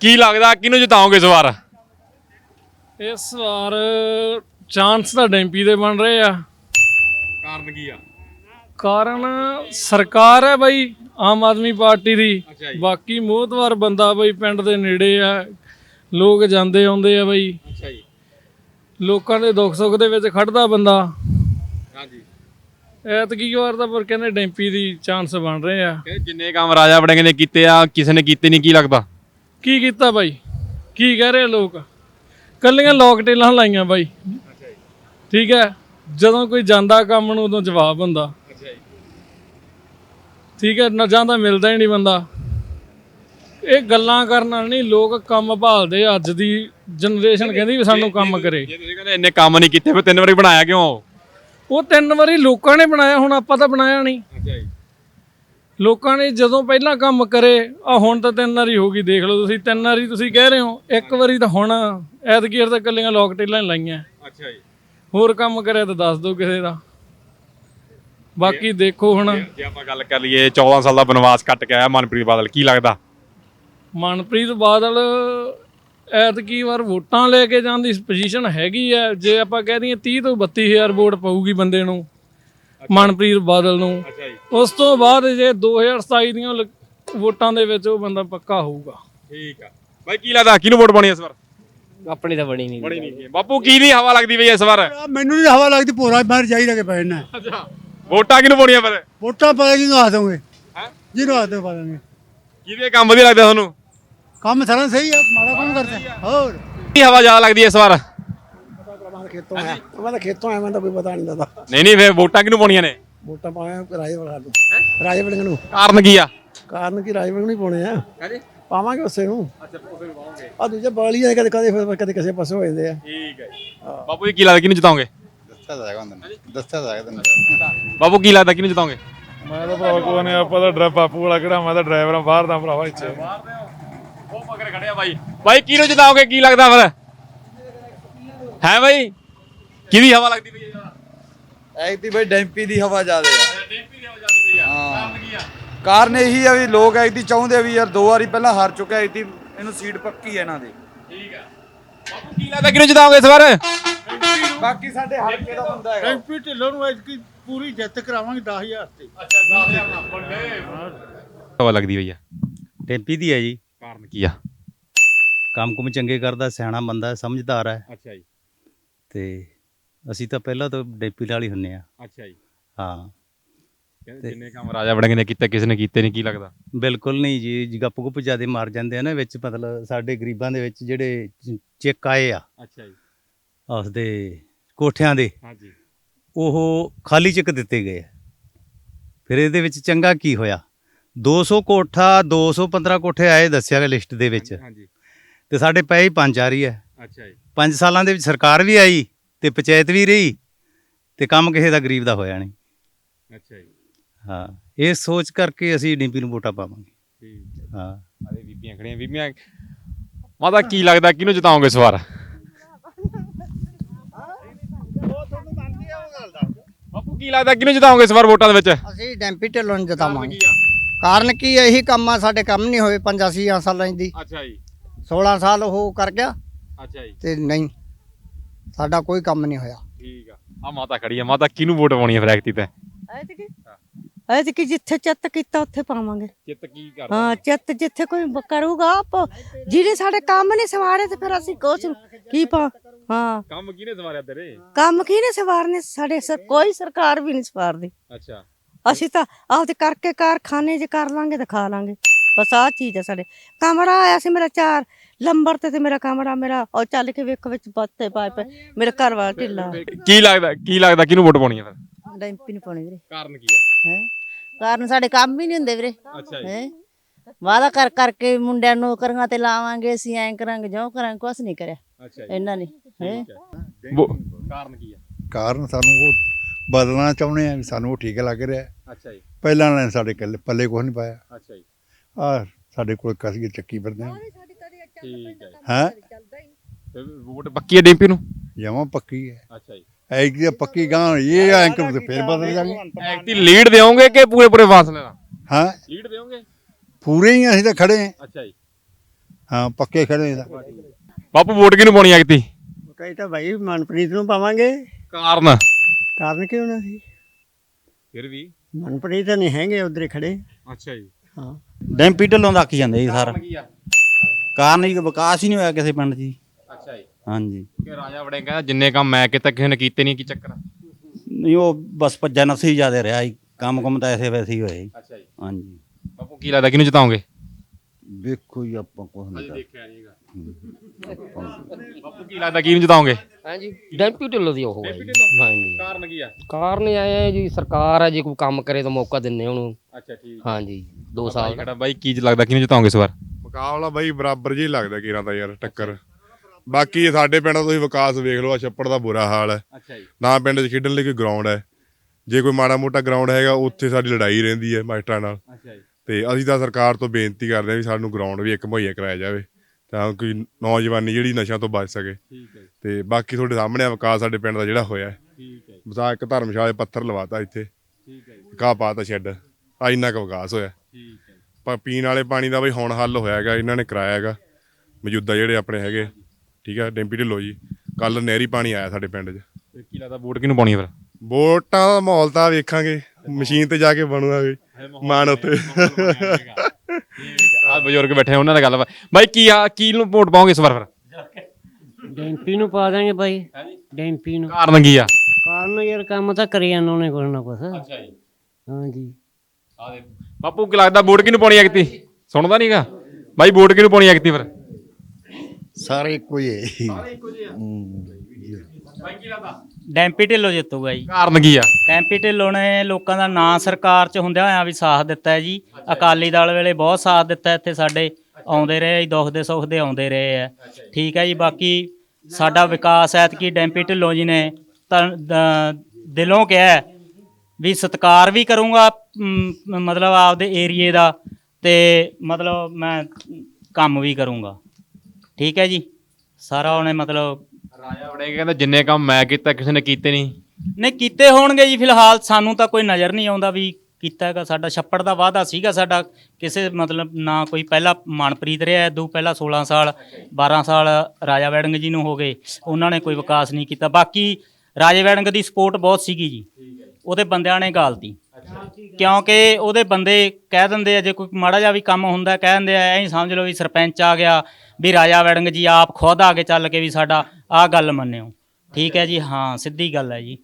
ਕੀ ਲੱਗਦਾ ਕਿਹਨੂੰ ਜਿਤਾਓਗੇ ਇਸ ਵਾਰ? ਇਸ ਵਾਰ ਚਾਂਸ ਤਾਂ ਡੈਂਪੀ ਦੇ ਬਣ ਰਹੇ ਆ। ਕਾਰਨ ਕੀ ਆ? ਕਾਰਨ ਸਰਕਾਰ ਹੈ ਬਈ ਆਮ ਆਦਮੀ ਪਾਰਟੀ ਦੀ। ਅੱਛਾ ਜੀ। ਬਾਕੀ ਮੋਹਤਵਾਰ ਬੰਦਾ ਬਈ ਪਿੰਡ ਦੇ ਨੇੜੇ ਆ ਲੋਕ ਜਾਂਦੇ ਆਉਂਦੇ ਆ ਬਈ। ਅੱਛਾ ਜੀ। ਲੋਕਾਂ ਦੇ ਦੁੱਖ ਸੁੱਖ ਦੇ ਵਿੱਚ ਖੜਦਾ ਬੰਦਾ। ਹਾਂਜੀ। ਐਤਕੀ ਵਾਰ ਤਾਂ ਪਰ ਕਹਿੰਦੇ ਡੈਂਪੀ ਦੀ ਚਾਂਸ ਬਣ ਰਹੇ ਆ। ਕਹਿੰਦੇ ਜਿੰਨੇ ਕੰਮ ਰਾਜਾ ਵੜਿੰਗ ਨੇ ਕੀਤੇ ਆ ਕਿਸੇ ਨੇ ਕੀਤੇ ਨਹੀਂ ਕੀ ਲੱਗਦਾ? ਕੀ ਕੀਤਾ ਬਾਈ? ਕੀ ਕਹਿ ਰਹੇ ਲੋਕ? ਕੱਲੀਆਂ ਲੋਕਟੇਲਾਂ ਲਾਈਆਂ ਬਾਈ। ਠੀਕ ਹੈ? ਜਦੋਂ ਕੋਈ ਜਾਂਦਾ ਕੰਮ ਨੂੰ ਉਦੋਂ ਜਵਾਬ ਹੁੰਦਾ। ਅੱਛਾ ਜੀ। ਠੀਕ ਹੈ? ਨਾ ਜਾਂਦਾ ਮਿਲਦਾ ਹੀ ਨਹੀਂ ਬੰਦਾ। ਇਹ ਗੱਲਾਂ ਕਰਨ ਨਾਲ ਨਹੀਂ ਲੋਕ ਕੰਮ ਭਾਲਦੇ। ਅੱਜ ਦੀ ਜਨਰੇਸ਼ਨ ਕਹਿੰਦੀ ਵੀ ਸਾਨੂੰ ਕੰਮ ਕਰੇ। ਜੇ ਤੁਸੀਂ ਕਹਿੰਦੇ ਇੰਨੇ ਕੰਮ ਨਹੀਂ ਕੀਤੇ ਫਿਰ ਤਿੰਨ ਵਾਰੀ ਬਣਾਇਆ ਕਿਉਂ? ਉਹ ਤਿੰਨ ਵਾਰੀ ਲੋਕਾਂ ਨੇ ਬਣਾਇਆ ਹੁਣ ਆਪਾਂ ਤਾਂ ਬਣਾਇਆ ਨਹੀਂ। ਅੱਛਾ ਜੀ। ਲੋਕਾਂ ਨੇ ਜਦੋਂ ਪਹਿਲਾਂ ਕੰਮ ਕਰੇ ਆ ਹੁਣ ਤਾਂ ਤਿੰਨ ਵਾਰੀ ਹੋ ਗਈ ਦੇਖ ਲਓ ਤੁਸੀਂ ਤਿੰਨ ਵਾਰੀ ਤੁਸੀਂ ਕਹਿ ਰਹੇ ਹੋ ਇੱਕ ਵਾਰੀ ਤਾਂ ਹੁਣ ਐਤਕੀ ਤਾਂ ਕੱਲੀਆਂ ਲੋਕਟੇਲਾਂ ਲਾਈਆਂ। ਅੱਛਾ ਜੀ। ਹੋਰ ਕੰਮ ਕਰਿਆ ਤਾਂ ਦੱਸ ਦਿਓ ਕਿਸੇ ਦਾ। ਬਾਕੀ ਦੇਖੋ ਹੁਣ। ਜੇ ਆਪਾਂ ਗੱਲ ਕਰ ਲਈਏ 14 ਸਾਲ ਦਾ ਬਨਵਾਸ ਕੱਟ ਕੇ ਆਇਆ ਮਨਪ੍ਰੀਤ ਬਾਦਲ ਕੀ ਲੱਗਦਾ? ਮਨਪ੍ਰੀਤ ਬਾਦਲ ਐਤਕੀ ਵਾਰ ਵੋਟਾਂ ਲੈ ਕੇ ਜਾਣ ਦੀ ਪੋਜੀਸ਼ਨ ਹੈਗੀ ਆ। ਜੇ ਆਪਾਂ ਕਹਿ ਦਈਏ 30 ਤੋਂ 32000 ਵੋਟ ਪਊਗੀ ਬੰਦੇ ਨੂੰ ਮਨਪ੍ਰੀਤ ਬਾਦਲ ਨੂੰ। ਅੱਛਾ ਜੀ। ਉਸ ਤੋਂ ਬਾਅਦ ਜੇ 2027 ਦੀਆਂ ਲ- ਵੋਟਾਂ ਦੇ ਵਿੱਚ ਉਹ ਬੰਦਾ ਪੱਕਾ ਹੋਊਗਾ। ਠੀਕ ਆ। ਬਾਈ ਕੀ ਲੱਗਦਾ ਕਿਹਨੂੰ ਵੋਟ ਪਾਣੀ ਇਸ ਵਾਰ? ਆਪਣੀ ਤਾਂ ਬਣੀ ਨਹੀਂ ਬੜੀ ਨਹੀਂ। ਬਾਪੂ ਕੀ ਦੀ ਹਵਾ ਲੱਗਦੀ ਪਈ ਇਸ ਵਾਰ? ਮੈਨੂੰ ਨਹੀਂ ਹਵਾ ਲੱਗਦੀ ਪੂਰਾ ਬਾਹਰ ਜਾਈ ਲੱਗੇ ਪਏ ਨੇ ਅੱਛਾ। ਵੋਟਾਂ ਕਿਹਨੂੰ ਪਾਉਣੀਆਂ ਫਿਰ? ਵੋਟਾਂ ਪਾ ਜਿਹਨੂੰ ਆ ਦੋਗੇ ਹੈਂ? ਜਿਹਨੂੰ ਆ ਦੋ ਪਾ ਦਾਂਗੇ ਕਿਹਦੇ ਕੰਮ ਵਧੀਆ ਲੱਗਦੇ ਤੁਹਾਨੂੰ? ਕੰਮ ਸਾਰਾ ਸਹੀ ਆ ਮਾੜਾ ਕੰਮ ਕਰਦੇ ਹੋਰ? ਕੀ ਹਵਾ ਜ਼ਿਆਦਾ ਲੱਗਦੀ ਹੈ ਇਸ ਵਾਰ? ਖੇਤੋਂ ਆਇਆ ਮੈਂ ਤਾਂ ਖੇਤੋਂ ਆਇਆ ਮੈਨੂੰ ਤਾਂ ਕੋਈ ਪਤਾ ਨਹੀਂ ਲੱਗਦਾ। ਨਹੀਂ ਨਹੀਂ ਫਿਰ ਵੋਟਾਂ ਕਿਹਨੂੰ ਪਾਉਣੀਆਂ ਨੇ? ਵੋਟਾਂ ਪਾਇਆ ਰਾਜੇ ਵਾਲਾ ਨੂੰ ਰਾਜੇ ਵੜਿੰਗ ਨੂੰ। ਕਾਰਨ ਕੀ ਆ? ਕਾਰਨ ਕੀ ਰਾਜੇ ਵੜਿੰਗ ਨੂੰ ਹੀ ਪਾਉਣੇ ਆ? ਹਾਂਜੀ। ਪਾਵਾਂਗੇ ਉਸੇ ਨੂੰ। ਅੱਛਾ ਉਸੇ ਨੂੰ ਪਾਉਂਗੇ ਆ ਦੂਜੇ ਬਾਲੀਆਂ ਕਦੇ ਕਦੇ ਫਿਰ ਕਦੇ ਕਿਸੇ ਪਾਸੇ ਹੋ ਜਾਂਦੇ ਆ। ਠੀਕ ਹੈ। ਬਾਪੂ ਜੀ ਕੀ ਲੱਗਦਾ ਕਿਹਨੂੰ ਜਿਤਾਓਗੇ? ਦੱਸਿਆ ਜਾਏਗਾ ਉਹਨਾਂ ਦੱਸਿਆ ਜਾਏਗਾ ਤੈਨੂੰ ਬਾਪੂ ਕੀ ਲੱਗਦਾ ਕਿਹਨੂੰ ਜਿਤਾਓਗੇ? ਮੈਂ ਤਾਂ ਭਰਾ ਕੋਈ ਨਹੀਂ ਆਪਾਂ ਤਾਂ ਡਰਾ ਬਾਪੂ ਵਾਲਾ ਕਿਹੜਾ ਮੈਂ ਤਾਂ ਡਰਾਈਵਰ ਆ ਬਾਹਰ ਦਾ ਭਰਾਵਾ ਇੱਥੇ। ਉਹ ਮਗਰ ਖੜਿਆ ਬਾਈ। ਬਾਈ ਕਿਹਨੂੰ ਜਿਤਾਓਗੇ? ਕੀ ਲੱਗਦਾ ਫਿਰ? ਹੈ ਬਾਈ? ਕਿਹਦੀ ਹਵਾ ਲੱਗਦੀ ਪਈ ਹੈ ਐਕਟੀ ਬਈ ਡੈਂਪੀ ਦੀ ਹਵਾ ਜ਼ਿਆਦਾ ਆ। ਡੇਪੀ ਦੀ ਹਵਾ ਜਾਂਦੀ ਪਈ ਆ। ਕਾਰਨ ਕੀ ਆ? ਕਾਰਨ ਇਹੀ ਆ ਵੀ ਲੋਕ ਐਕਟੀ ਚਾਹੁੰਦੇ ਆ ਵੀ ਯਾਰ ਦੋ ਵਾਰੀ ਪਹਿਲਾਂ ਹਾਰ ਚੁੱਕਿਆ ਐਕਟੀ ਇਹਨੂੰ ਸੀਟ ਪੱਕੀ ਹੈ ਇਹਨਾਂ ਦੀ। ਠੀਕ ਆ। ਬਾਪੂ ਕੀ ਲੱਗਦਾ ਕਿਹਨੂੰ ਜਿਤਾਓਗੇ ਇਸ ਵਾਰ? ਬਾਕੀ ਸਾਡੇ ਹਲਕੇ ਦਾ ਬੰਦਾ ਹੈਗਾ। ਐਮਪੀ ਢਿੱਲੋਂ ਨੂੰ ਐਤਕੀ ਪੂਰੀ ਜਿੱਤ ਕਰਾਵਾਂਗੇ 10000 ਤੇ। ਹਵਾ ਲੱਗਦੀ ਪਈ ਆ। ਡੈਂਪੀ ਦੀ ਹੈ ਜੀ। ਕਾਰਨ ਕੀ ਆ? ਕੰਮ ਕੁਮ ਚੰਗੇ ਕਰਦਾ ਸਿਆਣਾ ਬੰਦਾ ਸਮਝਦਾਰ ਹੈ। ਅੱਛਾ ਜੀ। ਤੇ ਅਸੀਂ ਤਾਂ ਪਹਿਲਾਂ ਤੋਂ ਡੈਂਪੀ ਨਾਲ ਹੀ ਹੁੰਨੇ ਆ। ਅੱਛਾ ਜੀ। ਹਾਂ। ਕਹਿੰਦੇ ਜਿੰਨੇ ਕੰਮ ਰਾਜਾ ਵੜਿੰਗ ਨੇ ਕੀਤੇ ਕਿਸੇ ਨੇ ਕੀਤੇ ਨਹੀਂ ਕੀ ਲੱਗਦਾ? ਬਿਲਕੁਲ ਨਹੀਂ ਜੀ ਜੀ ਗੱਪ ਗੁੱਪ ਜਿਆਦੇ ਮਾਰ ਜਾਂਦੇ ਆ ਨਾ ਵਿੱਚ ਮਤਲਬ ਸਾਡੇ ਗਰੀਬਾਂ ਦੇ ਵਿੱਚ ਜਿਹੜੇ ਚ- ਚੈੱਕ ਆਏ ਆ। ਅੱਛਾ ਜੀ। ਉਸਦੇ ਕੋਠਿਆਂ ਦੇ। ਹਾਂਜੀ ਉਹ ਖਾਲੀ ਚੈੱਕ ਦਿੱਤੇ ਗਏ ਆ। ਫਿਰ ਇਹਦੇ ਵਿੱਚ ਚੰਗਾ ਕੀ ਹੋਇਆ? 200 ਕੋਠਾ 215 ਕੋਠੇ ਆਏ ਦੱਸਿਆ ਗਿਆ ਲਿਸਟ ਦੇ ਵਿੱਚ। ਹਾਂਜੀ ਤੇ ਸਾਡੇ ਪਏ ਹੀ ਪੰਜ ਆ ਰਹੀ ਹੈ। ਅੱਛਾ ਜੀ। 5 ਸਾਲਾਂ ਦੇ ਵਿੱਚ ਸਰਕਾਰ ਵੀ ਆਈ ਤੇ ਪੰਚਾਇਤ ਵੀ ਰਹੀ ਤੇ ਕੰਮ ਕਿਸੇ ਦਾ ਗਰੀਬ ਦਾ ਹੋਇਆ ਨਹੀਂ। ਅੱਛਾ ਜੀ। ਹਾਂ ਇਹ ਸੋਚ ਕਰਕੇ ਅਸੀਂ ਡੀਪੀ ਨੂੰ ਵੋਟਾਂ ਪਾਵਾਂਗੇ। ਠੀਕ ਹਾਂ। ਅਰੇ ਬੀਬੀਆਂ ਖੜੀਆਂ ਬੀਬੀਆਂ ਮਾਤਾ ਕੀ ਲੱਗਦਾ ਕਿਹਨੂੰ ਜਿਤਾਓਗੇ ਇਸ ਵਾਰ? ਬਾਪੂ ਕੀ ਲੱਗਦਾ ਕਿਹਨੂੰ ਜਿਤਾਓਗੇ ਇਸ ਵਾਰ ਵੋਟਾਂ ਦੇ ਵਿੱਚ? ਅਸੀਂ ਡੈਂਪੀ ਢਿੱਲੋਂ ਨੂੰ ਜਿਤਾਵਾਂਗੇ। ਕਾਰਨ ਕੀ ਹੈ ਇਹੀ ਕੰਮ ਆ ਸਾਡੇ ਕੰਮ ਨਹੀਂ ਹੋਏ 85 ਸਾਲਾਂ ਦੀ। ਅੱਛਾ ਜੀ। 16 ਸਾਲ ਉਹ ਕਰ ਗਿਆ। ਅੱਛਾ ਜੀ। ਤੇ ਨਹੀਂ ਸਾਡਾ ਕੋਈ ਕੰਮ ਨਹੀਂ ਹੋਇਆ। ਠੀਕ ਆ। ਆ ਮਾਤਾ ਖੜੀ ਆ ਮਾਤਾ ਕਿਹਨੂੰ ਵੋਟ ਪਾਉਣੀ ਹੈ ਫਿਰ ਐਕਟੀ ਤੇ? ਐਤਕੀ? ਐਤਕੀ ਜਿੱਥੇ ਚਿੱਤ ਕੀਤਾ ਉੱਥੇ ਪਾਵਾਂਗੇ। ਚਿੱਤ ਕੀ ਕਰਦਾ? ਹਾਂ ਚਿੱਤ ਜਿੱਥੇ ਕੋਈ ਬ- ਕਰੂਗਾ ਆਪ ਜਿਹਨੇ ਸਾਡੇ ਕੰਮ ਨਹੀਂ ਸਵਾਰੇ ਤੇ ਫਿਰ ਅਸੀਂ ਕੁਛ ਕੀ ਪਾ ਹਾਂ। ਕੰਮ ਕਿਹਨੇ ਸਵਾਰਿਆ ਤੇਰੇ? ਕੰਮ ਕਿਹਨੇ ਸਵਾਰਨੇ? ਸਾਡੇ ਸਰ ਕੋਈ ਸਰਕਾਰ ਵੀ ਨਹੀਂ ਸਵਾਰਦੀ। ਅੱਛਾ। ਅਸੀਂ ਤਾਂ ਆਪਦੇ ਕਰਕੇ ਕਾਰਖਾਨੇ 'ਚ ਕਰ ਲਾਂਗੇ ਤੇ ਖਾ ਲਾਂਗੇ। ਬਸ ਆਹ ਚੀਜ਼ ਹੈ ਸਾਡੇ। ਕਮਰਾ ਆਇਆ ਸੀ ਮੇਰਾ ਚਾਰ। ਲੰਬਰ ਤੇ ਤੇ ਮੇਰਾ ਕਮਰਾ ਮੇਰਾ ਉਹ ਚੱਲ ਕੇ ਵੇਖ ਵਿੱਚ ਪੱਤੇ ਪਾਏ ਪਏ ਮੇਰੇ ਘਰ ਵਾਲਾ ਢਿੱਲਾ। ਕੀ ਲੱਗਦਾ ਕੀ ਲੱਗਦਾ ਕਿਹਨੂੰ ਵੋਟ ਪਾਉਣੀ ਹੈ ਫਿਰ? ਡੈਂਪੀ ਨਹੀਂ ਪਾਉਣੀ ਵੀਰੇ। ਕਾਰਨ ਕੀ ਆ? ਹੈ? ਕਾਰਨ ਸਾਡੇ ਕੰਮ ਹੀ ਨਹੀਂ ਹੁੰਦੇ ਵੀਰੇ। ਅੱਛਾ ਹੈ? ਵਾਦਾ ਕਰ ਕਰਕੇ ਮੁੰਡਿਆਂ ਨੂੰ ਨੌਕਰੀਆਂ ਤੇ ਲਾਵਾਂਗੇ ਅਸੀਂ ਐਂ ਕਰਾਂਗੇ ਜਿਉਂ ਕਰਾਂਗੇ ਕੁਛ ਨਹੀਂ ਕਰਿਆ। ਅੱਛਾ ਇਹਨਾਂ ਨੇ ਹੈ? ਕਾਰਨ ਕੀ ਆ? ਕਾਰਨ ਸਾਨੂੰ ਉਹ ਬਦਲਣਾ ਚਾਹੁੰਦੇ ਆ ਵੀ ਸਾਨੂੰ ਉਹ ਠੀਕ ਲੱਗ ਰਿਹਾ। ਅੱਛਾ ਜੀ। ਪਹਿਲਾਂ ਨੇ ਸਾਡੇ ਕੱਲੇ ਪੱਲੇ ਕੁਛ ਨਹੀਂ ਪਾਇਆ। ਅੱਛਾ ਜੀ। ਆ ਸਾਡੇ ਕੋਲ ਕਸੀਏ ਚੱਕੀ ਫਿਰਦੇ ਆ। ਠੀਕ ਹੈ। ਹੈ ਤੇ ਵੋਟ ਪੱਕੀ ਹੈ ਡੈਂਪੀ ਨੂੰ? ਜਮਾਂ ਪੱਕੀ ਹੈ। ਅੱਛਾ ਜੀ। ਐਕ ਦੀ ਪੱਕੀ ਗਾਂ ਇਹ ਐਂਕਰ ਤੇ ਫੇਰ ਬਦਲ ਜਾਗੇ ਐਕਟੀ ਲੀਡ ਦੇਵੋਗੇ ਕਿ ਪੂਰੇ ਪੂਰੇ ਫਾਸਲੇ ਨਾਲ ਹਾਂ। ਲੀਡ ਦੇਵੋਗੇ ਪੂਰੇ ਹੀ ਅਸੀਂ ਤਾਂ ਖੜੇ ਹਾਂ। ਅੱਛਾ ਜੀ। ਹਾਂ ਪੱਕੇ ਖੜੇ ਹਾਂ। ਬਾਪੂ ਵੋਟ ਕਿਹਨੂੰ ਪਾਉਣੀ ਐਕਟੀ ਕਈ ਤਾਂ ਭਾਈ ਮਨਪ੍ਰੀਤ ਨੂੰ ਪਾਵਾਂਗੇ। ਕਾਰਨ? ਕਾਰਨ ਕੀ ਹੋਣਾ ਸੀ? ਫਿਰ ਵੀ? ਮਨਪ੍ਰੀਤ ਨਹੀਂ ਹੈਗੇ ਉਧਰੇ ਖੜੇ। ਅੱਛਾ ਜੀ। ਹਾਂ। ਡੈਂਪੀ ਢਿੱਲੋਂ ਦਾ ਆਖੀ ਜਾਂਦੇ ਜੀ ਸਾਰਾ। ਕੀ ਕਾਰਨ ਜੀ ਵਿਕਾਸ ਹੀ ਨਹੀਂ ਹੋਇਆ ਕਿਸੇ ਪਿੰਡ 'ਚ ਜੀ। ਅੱਛਾ ਜੀ। ਹਾਂਜੀ। ਕਿ ਰਾਜਾ ਵੜੇ ਕਹਿੰਦਾ ਜਿੰਨੇ ਕੰਮ ਮੈਂ ਕੀਤਾ ਕਿਸੇ ਨੇ ਕੀਤੇ ਨਹੀਂ ਕੀ ਚੱਕਰ ਆ? ਨਹੀਂ ਉਹ ਬਸ ਭੱਜਾ ਨਫਸੀ ਹੀ ਜ਼ਿਆਦਾ ਰਿਹਾ ਜੀ। ਕੰਮ ਕੰਮ ਤਾਂ ਐਸੇ ਵੈਸੇ ਹੀ ਹੋਏ ਜੀ। ਅੱਛਾ ਜੀ। ਹਾਂਜੀ। ਬਾਪੂ ਕੀ ਲੱਗਦਾ ਕਿਹਨੂੰ ਜਿਤਾਉਂਗੇ ਵੇਖੋ ਜੀ ਆਪਾਂ ਕੁਛ ਨਹੀਂ ਦੇਖਿਆ ਨਹੀਂਗਾ ਬਾਪੂ ਕੀ ਲੱਗਦਾ ਕਿਹਨੂੰ ਜਿਤਾਉਂਗੇ ਹਾਂਜੀ ਡੈਂਪੀ ਢਿੱਲੋਂ ਦੀ ਉਹ ਹੈ ਜੀ। ਹਾਂਜੀ। ਕਾਰਨ ਕੀ ਆ? ਕਾਰਨ ਇਹ ਆਇਆ ਜੀ ਸਰਕਾਰ ਹੈ ਜੇ ਕੋਈ ਕੰਮ ਕਰੇ ਤਾਂ ਮੌਕਾ ਦਿੰਨੇ ਉਹਨੂੰ। ਅੱਛਾ ਠੀਕ। ਹਾਂਜੀ 2 ਸਾਲ ਬਾਈ ਕੀ ਲੱਗਦਾ ਕਿਹਨੂੰ ਜਿਤਾਉਂਗੇ ਇਸ ਵਾਰ? ਮੁਕਾਬਲਾ ਬਾਈ ਬਰਾਬਰ ਜੀ ਲੱਗਦਾ ਕਿਰਾਂ ਦਾ ਯਾਰ ਟੱਕਰ। ਬਾਕੀ ਸਾਡੇ ਪਿੰਡ ਦਾ ਤੁਸੀਂ ਵਿਕਾਸ ਵੇਖ ਲਓ ਆ ਛੱਪੜ ਦਾ ਬੁਰਾ ਹਾਲ ਹੈ। ਅੱਛਾ ਜੀ। ਨਾ ਪਿੰਡ 'ਚ ਖੇਡਣ ਲਈ ਕੋਈ ਗਰਾਊਂਡ ਹੈ। ਜੇ ਕੋਈ ਮਾੜਾ ਮੋਟਾ ਗਰਾਊਂਡ ਹੈਗਾ ਉੱਥੇ ਸਾਡੀ ਲੜਾਈ ਰਹਿੰਦੀ ਹੈ ਮਾਸਟਰਾਂ ਨਾਲ। ਅੱਛਾ ਜੀ। ਤੇ ਅਸੀਂ ਤਾਂ ਸਰਕਾਰ ਤੋਂ ਬੇਨਤੀ ਕਰਦੇ ਹਾਂ ਵੀ ਸਾਨੂੰ ਗਰਾਊਂਡ ਵੀ ਇੱਕ ਮੁਹੱਈਆ ਕਰਾਇਆ ਜਾਵੇ ਤਾਂ ਕਿ ਨੌਜਵਾਨੀ ਜਿਹੜੀ ਨਸ਼ਿਆਂ ਤੋਂ ਬਚ ਸਕੇ। ਠੀਕ ਹੈ ਤੇ ਬਾਕੀ ਤੁਹਾਡੇ ਸਾਹਮਣੇ ਆ ਵਿਕਾਸ ਸਾਡੇ ਪਿੰਡ ਦਾ ਜਿਹੜਾ ਹੋਇਆ ਹੈ। ਠੀਕ ਹੈ ਬਸਾ ਇੱਕ ਧਰਮਸ਼ਾਲੇ ਪੱਥਰ ਲਵਾਤਾ ਇੱਥੇ। ਠੀਕ ਹੈ ਜੀ। ਘਾਹ ਪਾਤਾ ਸ਼ੈੱਡ। ਆ ਇੰਨਾ ਕੁ ਵਿਕਾਸ ਹੋਇਆ। ਠੀਕ ਹੈ। ਪੀਣ ਵਾਲੇ ਪਾਣੀ ਦਾ ਬਈ ਹੁਣ ਹੱਲ ਹੋਇਆ ਹੈਗਾ ਇਹਨਾਂ ਨੇ ਕਰਾਇਆ ਹੈਗਾ। ਮੌਜੂਦਾ ਜਿਹੜੇ ਆਪਣੇ ਹੈਗੇ ਠੀਕ ਹੈ ਡੈਂਪੀ ਢਿੱਲੋਂ ਜੀ। ਕੱਲ ਨਹਿਰੀ ਪਾਣੀ ਆਇਆ ਸਾਡੇ ਪਿੰਡ 'ਚ। ਤੇ ਕੀ ਲੱਗਦਾ ਵੋਟ ਕਿਹਨੂੰ ਪਾਉਣੀ ਹੈ ਫਿਰ? ਵੋਟਾਂ ਦਾ ਮਾਹੌਲ ਤਾਂ ਵੇਖਾਂਗੇ ਮਸ਼ੀਨ ਤੇ ਜਾ ਕੇ ਬਣੂਗਾ ਵੀ ਮਾਨ ਉੱਤੇ। ਆ। ਬਜ਼ੁਰਗ ਬੈਠੇ ਉਹਨਾਂ ਨਾਲ ਗੱਲ ਵਾ- ਬਾਈ ਕੀ ਆ ਕੀ ਨੂੰ ਵੋਟ ਪਾਓਗੇ ਇਸ ਵਾਰ ਫਿਰ? ਡੈਂਪੀ ਨੂੰ ਪਾ ਦਾਂਗੇ ਭਾਈ ਡੈਂਪੀ ਨੂੰ। ਕਾਰਨ ਕੀ ਆ? ਕਾਰਨ ਯਾਰ ਕੰਮ ਤਾਂ ਕਰੀ ਜਾਂਦੇ ਉਹਨੇ ਕੁਛ ਨਾ ਕੁਛ। ਅੱਛਾ ਜੀ। ਹਾਂਜੀ। ਆ ਦੇ ਬਾਪੂ ਕੀ ਲੱਗਦਾ ਵੋਟ ਕਿਹਨੂੰ ਪਾਉਣੀ ਐਕਤੀ ਸੁਣਦਾ ਨਹੀਂਗਾ ਬਾਈ ਵੋਟ ਕਿਹਨੂੰ ਪਾਉਣੀ ਐਕਤੀ ਫਿਰ? ਸਾਰੇ ਇੱਕੋ ਹੀ ਹੈ। ਬਾਈ ਕੀ ਲੱਗਦਾ? ਡੈਂਪੀ ਢਿੱਲੋਂ ਜਿੱਤੂਗਾ ਜੀ ਕਾਰਨ ਕੀ ਆ? ਡੈਂਪੀ ਢਿੱਲੋਂ ਨੇ ਲੋਕਾਂ ਦਾ ਨਾਂ ਸਰਕਾਰ 'ਚ ਹੁੰਦਿਆਂ ਹੋਇਆਂ ਵੀ ਸਾਥ ਦਿੱਤਾ ਹੈ ਜੀ। ਅਕਾਲੀ ਦਲ ਵੇਲੇ ਬਹੁਤ ਸਾਥ ਦਿੱਤਾ ਇੱਥੇ ਸਾਡੇ। ਆਉਂਦੇ ਰਹੇ ਜੀ ਦੁੱਖ ਦੇ ਸੁੱਖ ਦੇ ਆਉਂਦੇ ਰਹੇ ਆ ਠੀਕ ਹੈ ਜੀ ਬਾਕੀ ਸਾਡਾ ਵਿਕਾਸ ਐਤਕੀ ਡੈਂਪੀ ਢਿੱਲੋਂ ਜੀ ਨੇ ਤਾਂ ਦ- ਦਿਲੋਂ ਕਿਹਾ ਹੈ ਵੀ ਸਤਿਕਾਰ ਵੀ ਕਰੂੰਗਾ ਮਤਲਬ ਆਪਦੇ ਏਰੀਏ ਦਾ ਤੇ ਮਤਲਬ ਮੈਂ ਕੰਮ ਵੀ ਕਰੂੰਗਾ। ਠੀਕ ਹੈ ਜੀ? ਸਾਰਾ ਉਹਨੇ ਮਤਲਬ ਰਾਜਾ ਵੜੇ ਕਹਿੰਦਾ ਜਿੰਨੇ ਕੰਮ ਮੈਂ ਕੀਤਾ ਕਿਸੇ ਨੇ ਕੀਤੇ ਨਹੀਂ। ਨਹੀਂ ਕੀਤੇ ਹੋਣਗੇ ਜੀ ਫਿਲਹਾਲ। ਸਾਨੂੰ ਤਾਂ ਕੋਈ ਨਜ਼ਰ ਨਹੀਂ ਆਉਂਦਾ ਵੀ ਕੀਤਾ ਹੈਗਾ। ਸਾਡਾ ਛੱਪੜ ਦਾ ਵਾਅਦਾ ਸੀਗਾ ਸਾਡਾ। ਕਿਸੇ ਮਤਲਬ ਨਾ ਕੋਈ ਪਹਿਲਾ ਮਨਪ੍ਰੀਤ ਰਿਹਾ ਦੂ ਪਹਿਲਾ 16 ਸਾਲ 12 ਸਾਲ ਰਾਜਾ ਵੜਿੰਗ ਜੀ ਨੂੰ ਹੋ ਗਏ। ਉਹਨਾਂ ਨੇ ਕੋਈ ਵਿਕਾਸ ਨਹੀਂ ਕੀਤਾ। ਬਾਕੀ ਰਾਜੇ ਵੜਿੰਗ ਦੀ ਸਪੋਰਟ ਬਹੁਤ ਸੀਗੀ ਜੀ। ਉਹਦੇ ਬੰਦਿਆਂ ਨੇ ਗਾਲਤੀ। ਕਿਉਂਕਿ ਉਹਦੇ ਬੰਦੇ ਕਹਿ ਦਿੰਦੇ ਆ ਜੇ ਕੋਈ ਮਾੜਾ ਜਿਹਾ ਵੀ ਕੰਮ ਹੁੰਦਾ ਕਹਿ ਦਿੰਦੇ ਆ ਐਂ ਸਮਝ ਲਓ ਵੀ ਸਰਪੰਚ ਆ ਗਿਆ ਵੀ ਰਾਜਾ ਵੜਿੰਗ ਜੀ ਆਪ ਖੁਦ ਆ ਕੇ ਚੱਲ ਕੇ ਵੀ ਸਾਡਾ ਆਹ ਗੱਲ ਮੰਨਿਓ। ਠੀਕ ਹੈ ਜੀ ਹਾਂ ਸਿੱਧੀ ਗੱਲ ਹੈ ਜੀ।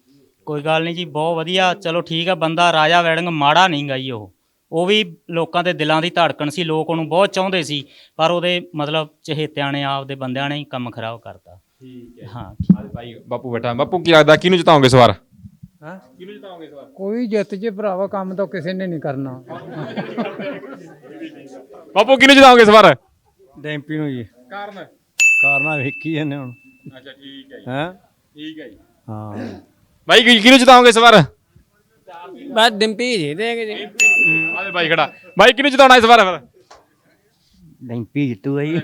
ਕੋਈ ਗੱਲ ਨਹੀਂ ਜੀ ਬਹੁਤ ਵਧੀਆ। ਚਲੋ ਠੀਕ ਆ ਬੰਦਾ ਰਾਜਾ ਵੜਿੰਗ ਮਾੜਾ ਨਹੀਂ ਗਾ ਜੀ ਉਹ। ਉਹ ਵੀ ਲੋਕਾਂ ਦੇ ਦਿਲਾਂ ਦੀ ਧੜਕਣ ਸੀ ਲੋਕ ਉਹਨੂੰ ਬਹੁਤ ਚਾਹੁੰਦੇ ਸੀ ਪਰ ਉਹਦੇ ਮਤਲਬ ਚਹੇਤਿਆਂ ਨੇ ਆਪਦੇ ਬੰਦਿਆਂ ਨੇ ਹੀ ਕੰਮ ਖਰਾਬ ਕਰਤਾ। ਠੀਕ ਹੈ। ਹਾਂ। ਬਾਪੂ ਬੈਠਾ। ਬਾਪੂ ਕੀ ਲੱਗਦਾ? ਕਿਹਨੂੰ ਜਿਤਾਉਂਗੇ ਇਸ ਵਾਰ? ਹਾਂ? ਕਿਹਨੂੰ ਜਿਤਾਉਂਗੇ ਇਸ ਵਾਰ? ਕੋਈ ਜਿੱਤ ਜੇ ਭਰਾਵਾ ਕੰਮ ਤਾਂ ਕਿਸੇ ਨੇ ਨਹੀਂ ਕਰਨਾ। ਬਾਪੂ ਕਿਹਨੂੰ ਜਿਤਾਉਂਗੇ ਇਸ ਵਾਰ? ਡੈਂਪੀ ਨੂੰ ਜੀ। ਕਾਰਨ? ਕਾਰਨਾ ਵੇਖੀ ਜਾਂਦੇ ਹੁਣ। ਅੱਛਾ ਠੀਕ ਹੈ ਜੀ। ਹੈ? ਠੀਕ ਹੈ ਜੀ। ਹਾਂ। ਬਾਈ ਕੀ- ਕਿਹਨੂੰ ਜਿਤਾਉਂਗੇ ਇਸ ਵਾਰ? ਬਸ ਡੈਂਪੀ ਜੀ ਦੇਗੇ ਜੀ। ਆਲੇ ਬਾਈ ਖੜਾ। ਬਾਈ ਕਿਹਨੂੰ ਜਿਤਾਉਣਾ ਇਸ ਵਾਰ ਫਿਰ? ਡੈਂਪੀ ਜਿੱਤੂਗਾ ਜੀ।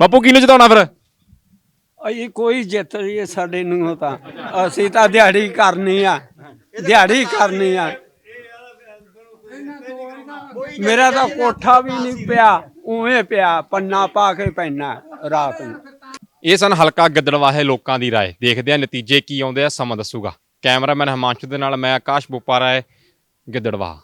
ਬਾਪੂ ਕਿਹਨੂੰ ਜਿਤਾਉਣਾ ਫਿਰ? ਅਈ ਕੋਈ ਜਿੱਤ ਜੀ ਸਾਡੇ ਨੂੰ ਤਾਂ। ਅਸੀਂ ਤਾਂ ਦਿਹਾੜੀ ਕਰਨੀ ਆ। ਦਿਹਾੜੀ ਕਰਨੀ ਆ। ਮੇਰਾ ਤਾਂ ਕੋਠਾ ਵੀ ਨਹੀਂ ਪਿਆ। ਉਵੇਂ ਪਿਆ, ਪੰਨਾ ਪਾ ਕੇ ਪੈਣਾ ਰਾਤ ਨੂੰ। ਇਹ ਸਨ ਹਲਕਾ ਗਿੱਦੜਵਾਹੇ ਲੋਕਾਂ ਦੀ ਰਾਏ। ਦੇਖਦੇ ਆ ਨਤੀਜੇ ਕੀ ਆਉਂਦੇ ਆ, ਸਮਾਂ ਦੱਸੂਗਾ। ਕੈਮਰਾਮੈਨ ਹਿਮਾਂਸ਼ੂ ਦੇ ਨਾਲ ਮੈਂ ਆਕਾਸ਼ ਬੁੱਪਾ ਰਾਏ ਗਿੱਦੜਵਾਹਾ।